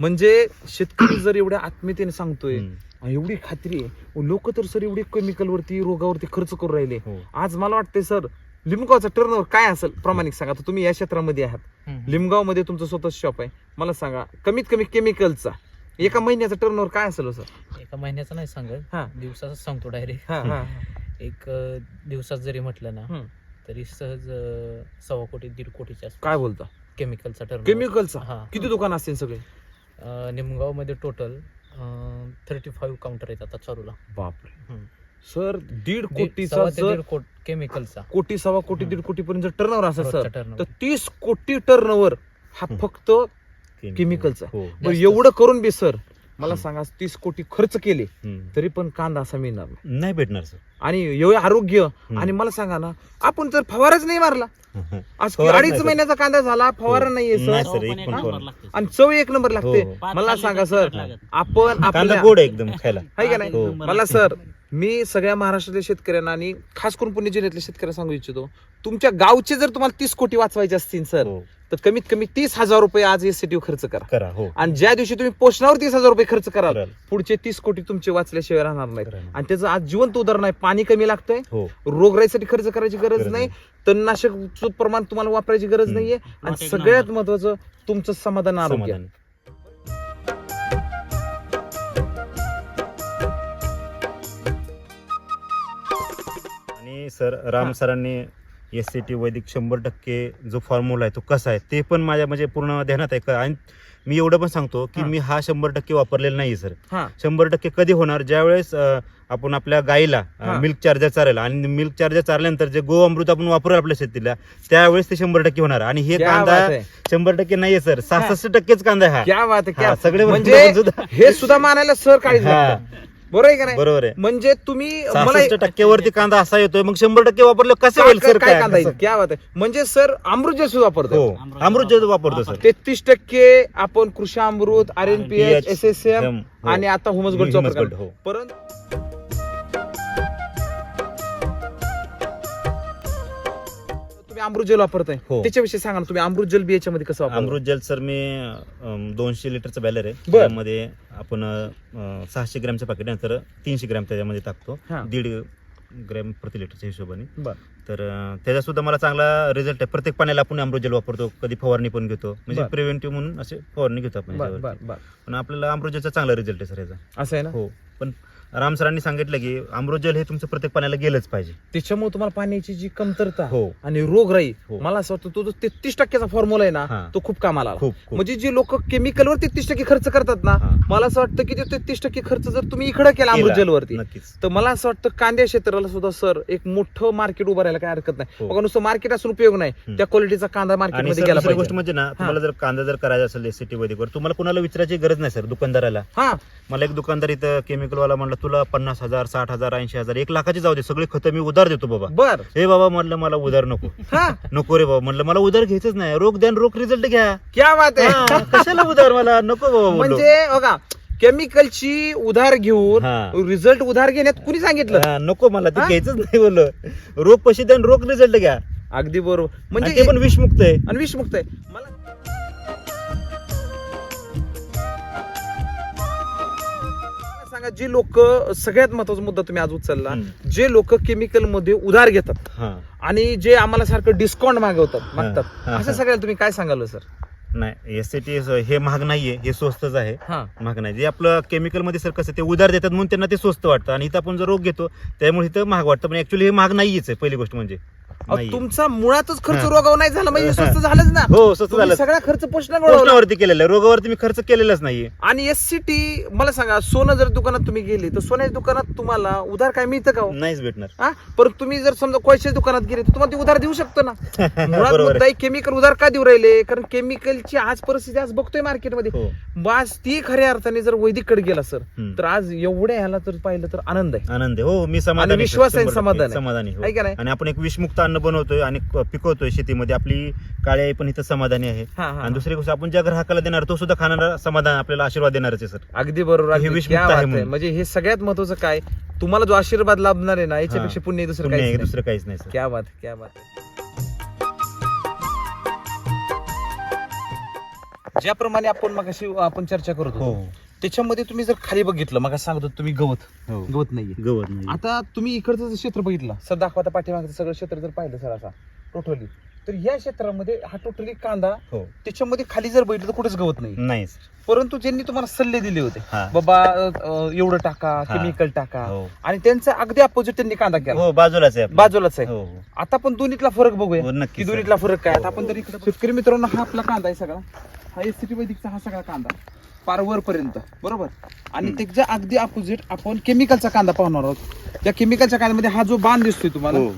Speaker 1: म्हणजे शेतकरी जर एवढ्या आत्मीयतेने सांगतोय
Speaker 2: हम्म.
Speaker 1: आणि एवढी खात्री आहे लोक तर सर एवढी केमिकल वरती रोगावरती खर्च करू राहिले
Speaker 2: हो.
Speaker 1: आज मला वाटतंय सर लिमगावचा टर्नओव्हर काय असेल प्रामाणिक सांगा आता तुम्ही या क्षेत्रामध्ये आहात
Speaker 4: हम्म.
Speaker 1: लिमगावमध्ये तुमचं स्वतः शॉप आहे मला सांगा कमीत कमी केमिकलचा एका महिन्याचा टर्नओव्हर काय असेल हो सर
Speaker 4: एका महिन्याचं नाही सांगत
Speaker 1: हा.
Speaker 4: दिवसाचं सांगतो डायरेक्ट
Speaker 1: हा हा
Speaker 4: एक अं, दिवसात जरी म्हटलं ना
Speaker 1: हम्म.
Speaker 4: तरी सहज अं, सव्वा कोटी दीड कोटीच्या
Speaker 1: काय बोलता?
Speaker 4: केमिकलचा टर्न
Speaker 1: केमिकलचा
Speaker 4: हा.
Speaker 1: किती दुकान असतील सगळे?
Speaker 4: निमगावमध्ये टोटल थर्टी फाईव्ह काउंटर आहेत आता चालूला.
Speaker 1: बापरे.
Speaker 4: हम्म.
Speaker 1: सर दीड
Speaker 4: दीड-
Speaker 1: कोटीचा
Speaker 4: सव्वा ते
Speaker 1: जर
Speaker 4: दीड कोट केमिकलचा
Speaker 1: कोटी सव्वा कोटी दीड कोटी पर्यंत टर्नओव्हर असेल सर. तर तीस कोटी टर्नओव्हर हा
Speaker 2: हम्म.
Speaker 1: फक्त
Speaker 2: केमिकल.
Speaker 1: केमिकलचा
Speaker 2: हो.
Speaker 1: बरं, एवढं करून बी सर मला सांगा तीस कोटी खर्च केले. तरी पण कांदा असा मिळणार नाही.
Speaker 2: नाही भेटणार सर.
Speaker 1: आणि एवढे आरोग्य आणि मला सांगा ना आपण जर फवाराच नाही मारला आज अडीच. महिन्याचा कांदा झाला फवारा नाहीये
Speaker 2: नाही
Speaker 1: सर. आणि चव एक नंबर लागते.
Speaker 2: हो, हो.
Speaker 1: मला सांगा सर आपण
Speaker 2: गोड एकदम खायला.
Speaker 1: नाही?
Speaker 2: हो.
Speaker 1: मला सर मी सगळ्या महाराष्ट्रातल्या शेतकऱ्यांना आणि खास करून पुणे जिल्ह्यातल्या शेतकऱ्यांना सांगू इच्छितो तुमच्या गावचे जर तुम्हाला तीस कोटी वाचवायचे असतील सर
Speaker 2: हो.
Speaker 1: तर कमीत कमी तीस हजार रुपये आज एस खर्च करा.
Speaker 2: करा हो.
Speaker 1: आणि ज्या दिवशी तुम्ही पोषणावर तीस हजार रुपये खर्च कराल. पुढचे तीस कोटी तुमचे वाचल्याशिवाय राहणार
Speaker 2: कराल.
Speaker 1: आणि त्याचं आज जिवंत उदाहरण आहे पाणी कमी लागतंय.
Speaker 2: हो.
Speaker 1: रोगराईसाठी खर्च करायची गरज नाही. तणनाशक प्रमाण तुम्हाला वापरायची गरज. नाहीये. आणि सगळ्यात महत्वाचं तुमचं समाधान आरोग्य.
Speaker 2: आणि सर राम. सरांनी एस सी टी वैदिक शंभर टक्के जो फॉर्म्युला आहे तो कसा आहे ते पण माझ्या म्हणजे पूर्ण ध्यानात आहे. का- आणि मी एवढं पण सांगतो की. मी हा शंभर टक्के वापरलेला नाही सर.
Speaker 1: हा.
Speaker 2: शंभर टक्के कधी होणार? ज्यावेळेस अं, आपण आपल्या गाईला
Speaker 1: हा.
Speaker 2: मिल्क चार्जर चारायला आणि मिल्क चार्जर चारल्यानंतर जे गो अमृत आपण वापरू आपल्या शेतीला त्यावेळेस ते शंभर टक्के होणार. आणि हे
Speaker 1: क्या
Speaker 2: कांदा
Speaker 1: बात आहे.
Speaker 2: शंभर टक्के नाहीये सर. सहासष्ट टक्केच कांदा आहे हा.
Speaker 1: क्या बात आहे क्या
Speaker 2: हा, सगळे
Speaker 1: म्हणजे
Speaker 2: सुद्धा.
Speaker 1: हे सुद्धा मानायला सर काळीच
Speaker 2: हा.
Speaker 1: लागतं. बरोबर आहे का नाही
Speaker 2: बरोबर आहे
Speaker 1: म्हणजे तुम्ही मला
Speaker 2: टक्क्यावरती कांदा असा येतोय मग शंभर टक्के वापरलं कसं होईल सर
Speaker 1: काय कांदा येईल? क्या बात आहे म्हणजे सर अमृत सुद्धा वापरतो
Speaker 2: हो अमृत जे वापरतो सर
Speaker 1: तेहतीस टक्के आपण Krishi Amrut R N P H
Speaker 2: PH,
Speaker 1: S S M. आणि आता हुमस करतो.
Speaker 2: हो.
Speaker 1: परंतु तुम्ही अमृत जल वापरताय
Speaker 2: हो.
Speaker 1: त्याच्याविषयी सांगा ना तुम्ही अमृत जल बी याच्यामध्ये कसं वापरता
Speaker 2: अमृत जल सर मी दोनशे लिटरचं बॅलर आहे
Speaker 1: बर.
Speaker 2: त्यामध्ये आपण अं, सहाशे ग्रॅमचं पाकिट नंतर तीनशे ग्रॅम त्याच्यामध्ये टाकतो
Speaker 1: हा.
Speaker 2: दीड ग्रॅम प्रति लिटरच्या हिशोबाने
Speaker 1: बर.
Speaker 2: तर अं, त्याचा सुद्धा मला चांगला रिझल्ट आहे प्रत्येक पाण्याला आपण अमृत जल वापरतो कधी फवारणी पण घेतो म्हणजे
Speaker 1: बर.
Speaker 2: प्रिव्हेंटिव्ह म्हणून असे फवारणी घेतो आपण
Speaker 1: बर
Speaker 2: याच्यावरती.
Speaker 1: बर बर
Speaker 2: पण आपल्याला अमृत जलचा चांगला रिझल्ट आहे सर याचा
Speaker 1: असं आहे ना
Speaker 2: हो पण राम सरांनी सांगितलं की अमृत जल हे तुमचं प्रत्येक पाण्याला गेलंच पाहिजे
Speaker 1: त्याच्यामुळे तुम्हाला पाण्याची जी कमतरता
Speaker 2: हो
Speaker 1: आणि रोगराई
Speaker 2: हो.
Speaker 1: मला असं वाटतं तो जो तेहतीस टक्क्याचा फॉर्म्युला आहे ना. तो खूप कामाला आला
Speaker 2: खूप खूप
Speaker 1: म्हणजे जे लोक केमिकलवर तेहतीस टक्के खर्च करतात ना
Speaker 2: हा.
Speaker 1: मला असं वाटतं की ते तेहतीस टक्के खर्च जर तुम्ही इकडे केला
Speaker 2: केला.
Speaker 1: जलवरती
Speaker 2: नक्कीच
Speaker 1: तर मला असं वाटतं कांद्या क्षेत्राला सुद्धा सर एक मोठं मार्केट उभं राहायला काही हरकत नाही
Speaker 2: हो.
Speaker 1: बघा नुसतं मार्केट असून उपयोग नाही. त्या क्वालिटीचा कांदा
Speaker 2: आणि
Speaker 1: मार्केटमध्ये
Speaker 2: सर
Speaker 1: गेला
Speaker 2: दुसरी गोष्ट
Speaker 1: पाहिजे
Speaker 2: म्हणजे ना तुम्हाला जर कांदा जर करायचा असेल एसीटी वैदिकवर तुम्हाला कोणाला विचारायची गरज नाही सर दुकानदाराला
Speaker 1: हा
Speaker 2: मला एक दुकानदार इथं केमिकलवाला म्हणला तुला पन्नास हजार साठ हजार ऐंशी हजार एक लाखाची जाऊ दे. सगळे खतं मी उधार देतो बाबा.
Speaker 1: बर.
Speaker 2: हे बाबा म्हणलं मला उधार नको.
Speaker 1: हा.
Speaker 2: नको रे बाबा म्हणलं. मला उधार घ्यायचंच नाही. रोख द्या रोख रिझल्ट घ्या.
Speaker 1: क्या बात आहे.
Speaker 2: कशाला उधार मला? नको बाबा बोललो.
Speaker 1: म्हणजे बघा केमिकलची उधार घेऊन
Speaker 2: हा.
Speaker 1: रिझल्ट उधार घेण्यात कुणी सांगितलं?
Speaker 2: हा, नको मला ते
Speaker 1: हा?
Speaker 2: घ्यायचंच नाही बोललो रोख पैसे द्या आणि रोख रिझल्ट घ्या.
Speaker 1: अगदी बरोबर.
Speaker 2: म्हणजे
Speaker 1: म्हणजे
Speaker 2: ते पण विषमुक्त आहे.
Speaker 1: आणि विषमुक्त आहे. सांगा जे लोक सगळ्यात महत्त्वाचा मुद्दा तुम्ही आज उचलला. जे लोक केमिकलमध्ये उधार घेतात
Speaker 2: हा.
Speaker 1: आणि जे आम्हाला सारखं डिस्काउंट मागवतात
Speaker 2: हा,
Speaker 1: मागतात
Speaker 2: हा,
Speaker 1: असं
Speaker 2: हा.
Speaker 1: सगळ्याला तुम्ही काय सांगाल सर?
Speaker 2: नाही एसटी हे महाग नाहीये हे स्वस्तच आहे.
Speaker 1: हा.
Speaker 2: महाग नाही. जे आपलं केमिकलमध्ये सर कसं ते उधार देतात म्हणून त्यांना ते स्वस्त वाटतं. आणि इथं आपण जर रोग घेतो त्यामुळे इथं महाग वाटतं. पण ऍक्च्युली हे महाग नाहीच आहे पहिली गोष्ट म्हणजे.
Speaker 1: अहो,
Speaker 2: नाहीये.
Speaker 1: तुमचा मुळातच खर्च
Speaker 2: हा.
Speaker 1: रोगावर नाही झाला म्हणजे. स्वस्त झालंच ना
Speaker 2: हो स्वस्त
Speaker 1: तुम्ही
Speaker 2: झालं
Speaker 1: सगळा खर्च पोषणावर.
Speaker 2: पोषणावरती केलेलं आहे रोगावरती मी खर्च केलेलाच नाहीये
Speaker 1: आणि एस सी टी मला सांगा सोनं जर दुकानात तुम्ही गेले तर सोन्याच्या दुकानात तुम्हाला उधार काय मिळतं का हो?
Speaker 2: नाहीच भेटणार
Speaker 1: हा परत तुम्ही जर समजा कोळशाच्या दुकानात गेले तर तुम्हाला ते उधार देऊ शकतो ना मुळात
Speaker 2: बरोबर
Speaker 1: मुद्दा केमिकल उधार का देऊ राहिले कारण केमिकलची आज परिस्थिती आज बघतोय मार्केटमध्ये
Speaker 2: हो
Speaker 1: बास ती खऱ्या अर्थाने जर वैदिककडे गेला सर
Speaker 2: हम्म.
Speaker 1: तर आज एवढ्या ह्याला जर पाहिलं तर आनंद आहे
Speaker 2: आनंद आहे हो मी समाधानी
Speaker 1: विश्वास आहे,
Speaker 2: शंभर टक्के
Speaker 1: समाधान आहे.
Speaker 2: समाधानी हो.
Speaker 1: आहे का नाही
Speaker 2: आणि आपण एक विषमुक्त अन्न बनवतोय आणि पिकवतोय शेतीमध्ये. आपली काळी आई पण इथं समाधानी आहे. आणि दुसरी गोष्ट आपण ज्या ग्राहकाला देणार तो सुद्धा खाणारा समाधान आपल्याला आशीर्वाद देणारच आहे सर.
Speaker 1: अगदी बरोबर
Speaker 2: हे. विषमुक्त आहे. म्हणून.
Speaker 1: म्हणजे हे सगळ्यात महत्वाचं काय? तुम्हाला जो आशीर्वाद लाभणार आहे ना याच्यापेक्षा पुण्य दुसरं
Speaker 2: पुण्य आहे,
Speaker 1: काही
Speaker 2: दुसरं काहीच नाही सर.
Speaker 1: क्या बात क्या बात. ज्याप्रमाणे आपण मग आपण चर्चा करत
Speaker 2: हो.
Speaker 1: त्याच्यामध्ये तुम्ही जर खाली बघितलं मग सांगत तुम्ही गवत.
Speaker 2: हो.
Speaker 1: गवत नाहीये.
Speaker 2: गवत नाही
Speaker 1: आता तुम्ही इकडचं जर क्षेत्र बघितलं सर दाखवा आता पाठीमागचं सगळं क्षेत्र जर पाहिलं सर असा टोटली तर या क्षेत्रामध्ये हा टोटली कांदा
Speaker 2: हो.
Speaker 1: त्याच्यामध्ये खाली जर बघितलं तर कुठेच गवत नाही
Speaker 2: नाही sir.
Speaker 1: परंतु ज्यांनी तुम्हाला सल्ले दिले होते
Speaker 2: हा.
Speaker 1: बाबा अं, एवढं टाका
Speaker 2: हा.
Speaker 1: केमिकल टाका
Speaker 2: हो.
Speaker 1: आणि त्यांचं अगदी अपोजिट त्यांनी कांदा केला.
Speaker 2: हो बाजूलाच आहे आपलं.
Speaker 1: बाजूलाच आहे.
Speaker 2: हो हो.
Speaker 1: आता आपण दोन्हीतला फरक बघूया.
Speaker 2: हो
Speaker 1: की दोन्हीतला फरक काय? आता आपण तरी इकडे शेतकरी मित्रांनो हा आपला कांदा आहे सगळा. हा एस सी वैदिकचा हा सगळा कांदा. पार वरपर्यंत बरोबर? आणि. त्याच्या अगदी अपोजिट आपण केमिकलचा कांदा पाहणार आहोत. त्या केमिकलच्या कांद्यामध्ये हा जो बांध दिसतोय तुम्हाला
Speaker 2: हो.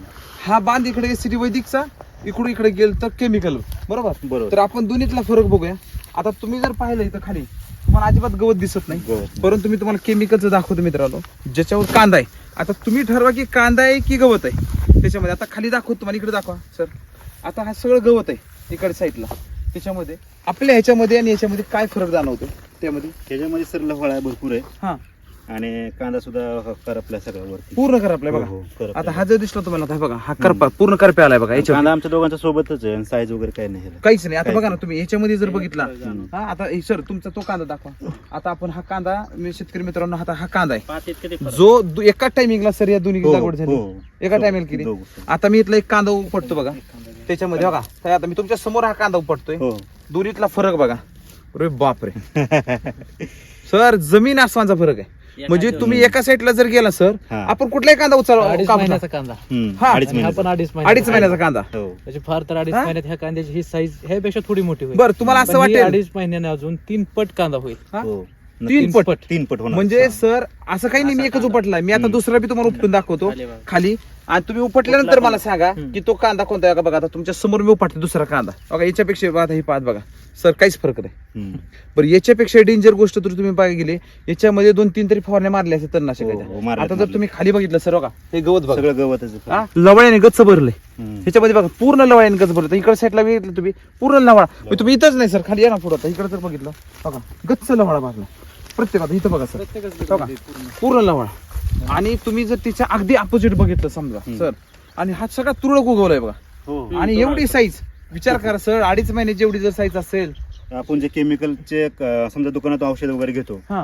Speaker 1: हा बांध इकडे सी वैदिकचा इकडून इकडे गेल तर केमिकल बरोबर?
Speaker 2: बरोबर.
Speaker 1: तर आपण दोन्हीतला फरक बघूया. आता तुम्ही जर पाहिलं इथं खाली तुम्हाला अजिबात गवत दिसत नाही.
Speaker 2: गवत
Speaker 1: परंतु मी तुम्हाला केमिकलचं दाखवतो मित्रांनो ज्याच्यावर कांदा आहे. आता तुम्ही ठरवा की कांदा आहे की गवत आहे. त्याच्यामध्ये आता खाली दाखवतो तुम्हाला इकडे दाखवा सर. आता हा सगळं गवत आहे इकडे साईडला त्याच्यामध्ये आपल्या ह्याच्यामध्ये आणि ह्याच्यामध्ये काय फरक जाणवतो त्यामध्ये
Speaker 2: त्याच्यामध्ये सर लफळा भरपूर आहे.
Speaker 1: हा.
Speaker 2: आणि कांदा सुद्धा करपला सगळा वरती.
Speaker 1: पूर्ण करपलाय
Speaker 2: हो,
Speaker 1: बघा
Speaker 2: हो.
Speaker 1: आता हा जर दिसला तुम्हाला आता हे बघा हा करपा पूर्ण करपे आलाय बघा याच्यावर
Speaker 2: कांदा आमच्या दोघांच्या सोबतच आहे साईज वगैरे काही नाही ह्याला.
Speaker 1: काहीच नाही. आता बघा ना. तुम्ही याच्यामध्ये जर बघितला. हा आता सर तुमचा तो कांदा दाखवा. आता आपण हा कांदा मी शेतकरी मित्रांनो आता हा कांदा आहे. जो दु- एका टायमिंगला सर या दोन्ही
Speaker 2: हो,
Speaker 1: लागवड झाली.
Speaker 2: हो.
Speaker 1: एका टायमिंग केली.
Speaker 2: दोघं.
Speaker 1: आता मी इथला एक कांदा उपटतो बघा. त्याच्यामध्ये बघा. काय आता मी तुमच्यासमोर हा कांदा उपटतोय.
Speaker 2: हो.
Speaker 1: दोन्हीतला फरक बघा. अरे बापरे. सर जमीन आसमानचा फरक आहे. म्हणजे तुम्ही एका साईडला जर गेला सर
Speaker 2: हा.
Speaker 1: आपण कुठलाही कांदा
Speaker 4: अडीच. महिन्याचा कांदा.
Speaker 2: हम्म,
Speaker 1: हा,
Speaker 2: अडीच
Speaker 4: आणि हा
Speaker 2: महिने
Speaker 4: पण अडीच
Speaker 1: अडीच महिन्याचा कांदा.
Speaker 2: हो.
Speaker 4: त्याची फार तर अडीच
Speaker 1: हा?
Speaker 4: महिन्यात ह्या कांद्याची ही साईज ह्यापेक्षा थोडी मोठी होईल.
Speaker 1: बरं तुम्हाला असं
Speaker 4: पण ही
Speaker 1: वाटेल.
Speaker 4: अडीच महिन्याने अजून तीन पट कांदा होईल.
Speaker 1: हा?
Speaker 2: हो.
Speaker 1: तीन
Speaker 2: नक्कीच.
Speaker 1: पट.
Speaker 2: तीन पट होणार.
Speaker 1: म्हणजे सर असं काही नाही मी एकच उपटलाय. मी आता
Speaker 2: हम्म.
Speaker 1: दुसरा बी तुम्हाला उपटून दाखवतो.
Speaker 4: खाली.
Speaker 1: आणि तुम्ही उपटल्यानंतर मला सांगा. की तो कांदा कोणता आहे? का बघा आता तुमच्यासमोर मी उपटतो दुसरा कांदा. बघा याच्यापेक्षा आता हे पाहत बघा. सर काहीच फरक नाही. बरं याच्यापेक्षा डेंजर गोष्ट तर तुम्ही बघा गेली. याच्यामध्ये दोन तीन तरी फवारण्या मारल्या असतात
Speaker 2: हो, हो,
Speaker 1: तणनाशकाच्या
Speaker 2: मारल्यात,
Speaker 1: आता जर. तुम्ही खाली बघितलं सर बघा हे गवत बघा. हा, लवळ्याने गच्च भरलंय.
Speaker 2: हम्म.
Speaker 1: ह्याच्यामध्ये बघा पूर्ण लवळ्याने गच्च भरलं इकडे साईडला बघितलं तुम्ही पूर्ण लवळा. तुम्ही इथंच नाही सर खाली या ना पुढं. आता इकडे जर बघितलं बघा गच्च लवळा भागला प्रत्येक आता इथं बघा सर. बघा पूर्ण लवळा. आणि तुम्ही जर तिच्या अगदी अपोजिट बघितलं समजा. सर आणि हा सगळा तुरळक उगवलाय बघा.
Speaker 2: हो.
Speaker 1: आणि एवढी साईज विचार करा सर अडीच महिन्याची एवढी जर साईज असेल.
Speaker 2: आपण जे केमिकलचे क- समजा दुकानात औषध वगैरे घेतो
Speaker 1: हा.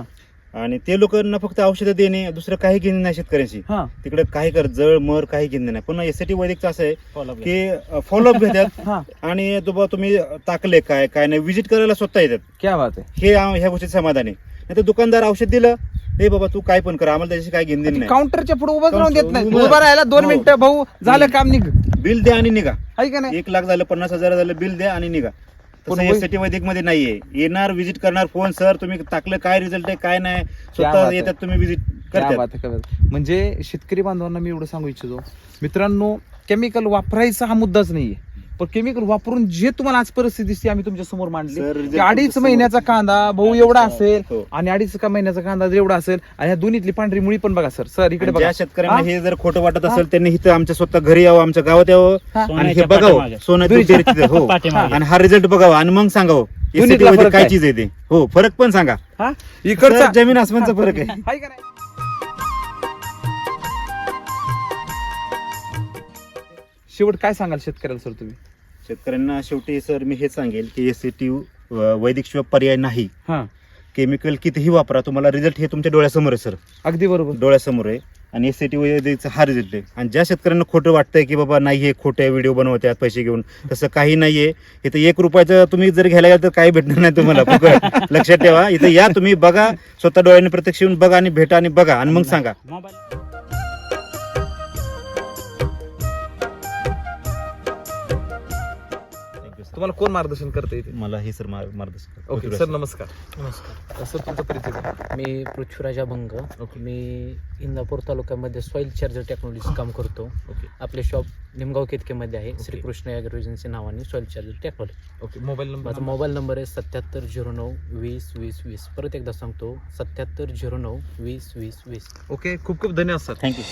Speaker 2: आणि ते लोकांना फक्त औषधं देणे दुसरं काही घेणे नाही शेतकऱ्यांशी.
Speaker 1: हा.
Speaker 2: तिकडे काही कर जळ मर काही घेणे नाही. पण टी वैदिकचं असं आहे की फॉलोअप घेतात.
Speaker 1: हा.
Speaker 2: आणि तो तुम्ही टाकले काय काय नाही विजिट करायला स्वतः येतात.
Speaker 1: क्या बात आहे.
Speaker 2: हे ह्या गोष्टीत समाधान आहे. नाही तर दुकानदार औषध दिलं हे बाबा तू काय पण कर आम्हाला त्याच्याशी काय देणं नाही.
Speaker 1: काउंटरच्या पुढे उभं राहून देत नाही.
Speaker 2: उभं-
Speaker 1: उभं राहायला दोन
Speaker 2: हो.
Speaker 1: मिनिटं भाऊ झालं काम निघ.
Speaker 2: बिल द्या आणि निघा.
Speaker 1: आहे का नाही?
Speaker 2: एक लाख झालं पन्नास हजार झालं बिल द्या आणि निघा.
Speaker 1: पण
Speaker 2: तसं
Speaker 1: वै-
Speaker 2: एस टी वैदिकमध्ये नाहीये. येणार विजिट करणार फोन सर तुम्ही टाकलं काय रिझल्ट आहे काय नाही
Speaker 1: बात
Speaker 2: स्वतः
Speaker 1: आहे.
Speaker 2: येतात तुम्ही विजिट
Speaker 1: क्या
Speaker 2: करतात.
Speaker 1: बात आहे, क्या बात आहे. म्हणजे शेतकरी बांधवांना मी एवढं सांगू इच्छितो. मित्रांनो केमिकल वापरायचा हा मुद्दाच नाहीये. पण केमिकल वापरून जे तुम्हाला आज परिस्थिती दिसते आम्ही तुमच्यासमोर मांडली. अडीच महिन्याचा कांदा भाऊ एवढा असेल
Speaker 2: हो.
Speaker 1: आणि अडीच का महिन्याचा कांदा जर एवढा असेल आणि ह्या दोन्हीतली पांढरी मुळी पण बघा सर सर इकडे बघा.
Speaker 2: ज्या शेतकऱ्यांना
Speaker 1: हा?
Speaker 2: हे जर खोटं वाटत असेल त्यांनी इथं आमच्या स्वतः घरी यावं आमच्या गावात यावं. आणि हे बघावं. सोनं हो. आणि हा रिझल्ट बघावा. आणि मग सांगावं काय? चीज आहे ते? हो फरक पण सांगा.
Speaker 1: हा? इकडचा
Speaker 2: जमीन आसमानचा फरक आहे.
Speaker 1: शेवट काय सांगाल शेतकऱ्याला सर तुम्ही?
Speaker 2: शेतकऱ्यांना शेवटी सर मी हेच सांगेल की एस वैदिक शिवाय पर्याय नाही.
Speaker 1: हा.
Speaker 2: केमिकल कितीही वापरा तुम्हाला रिझल्ट हे तुमच्या डोळ्यासमोर आहे सर.
Speaker 1: अगदी बरोबर.
Speaker 2: डोळ्यासमोर आहे. आणि एस सी टी वैदिकचा हा रिझल्ट आहे. आणि ज्या शेतकऱ्यांना खोटं वाटतंय की बाबा नाही हे खोटे व्हिडिओ बनवतात पैसे घेऊन तसं काही नाहीये. इथं एक रुपयाचं तुम्ही जर घ्यायला गेलं तर काही भेटणार नाही तुम्हाला. फुकट. लक्षात ठेवा. इथं या तुम्ही बघा. स्वतः डोळ्याने प्रत्यक्ष येऊन बघा आणि भेटा आणि बघा. आणि मग सांगा.
Speaker 1: तुम्हाला कोण मार्गदर्शन करता
Speaker 2: मला हे सर मार्गदर्शन
Speaker 1: ओके सर नमस्कार.
Speaker 4: नमस्कार.
Speaker 1: सर तुमचा परिचय द्या.
Speaker 4: मी पृथ्वीराज अभंग. मी इंदापूर तालुक्यामध्ये सॉईल चार्जर टेक्नॉलॉजी काम करतो.
Speaker 1: ओके.
Speaker 4: आपले शॉप निमगाव केतकेमध्ये आहे. श्रीकृष्ण ॲग्रो एजन्सी नावाने soil charger technology.
Speaker 1: Okay mobile
Speaker 4: माझा
Speaker 1: नंबर?
Speaker 4: मोबाईल नंबर आहे सत्याहत्तर झिरो नऊ वीस वीस वीस. परत एकदा सांगतो सत्याहत्तर झिरो नऊ वीस वीस वीस.
Speaker 1: ओके खूप खूप धन्यवाद सर.
Speaker 2: थँक्यू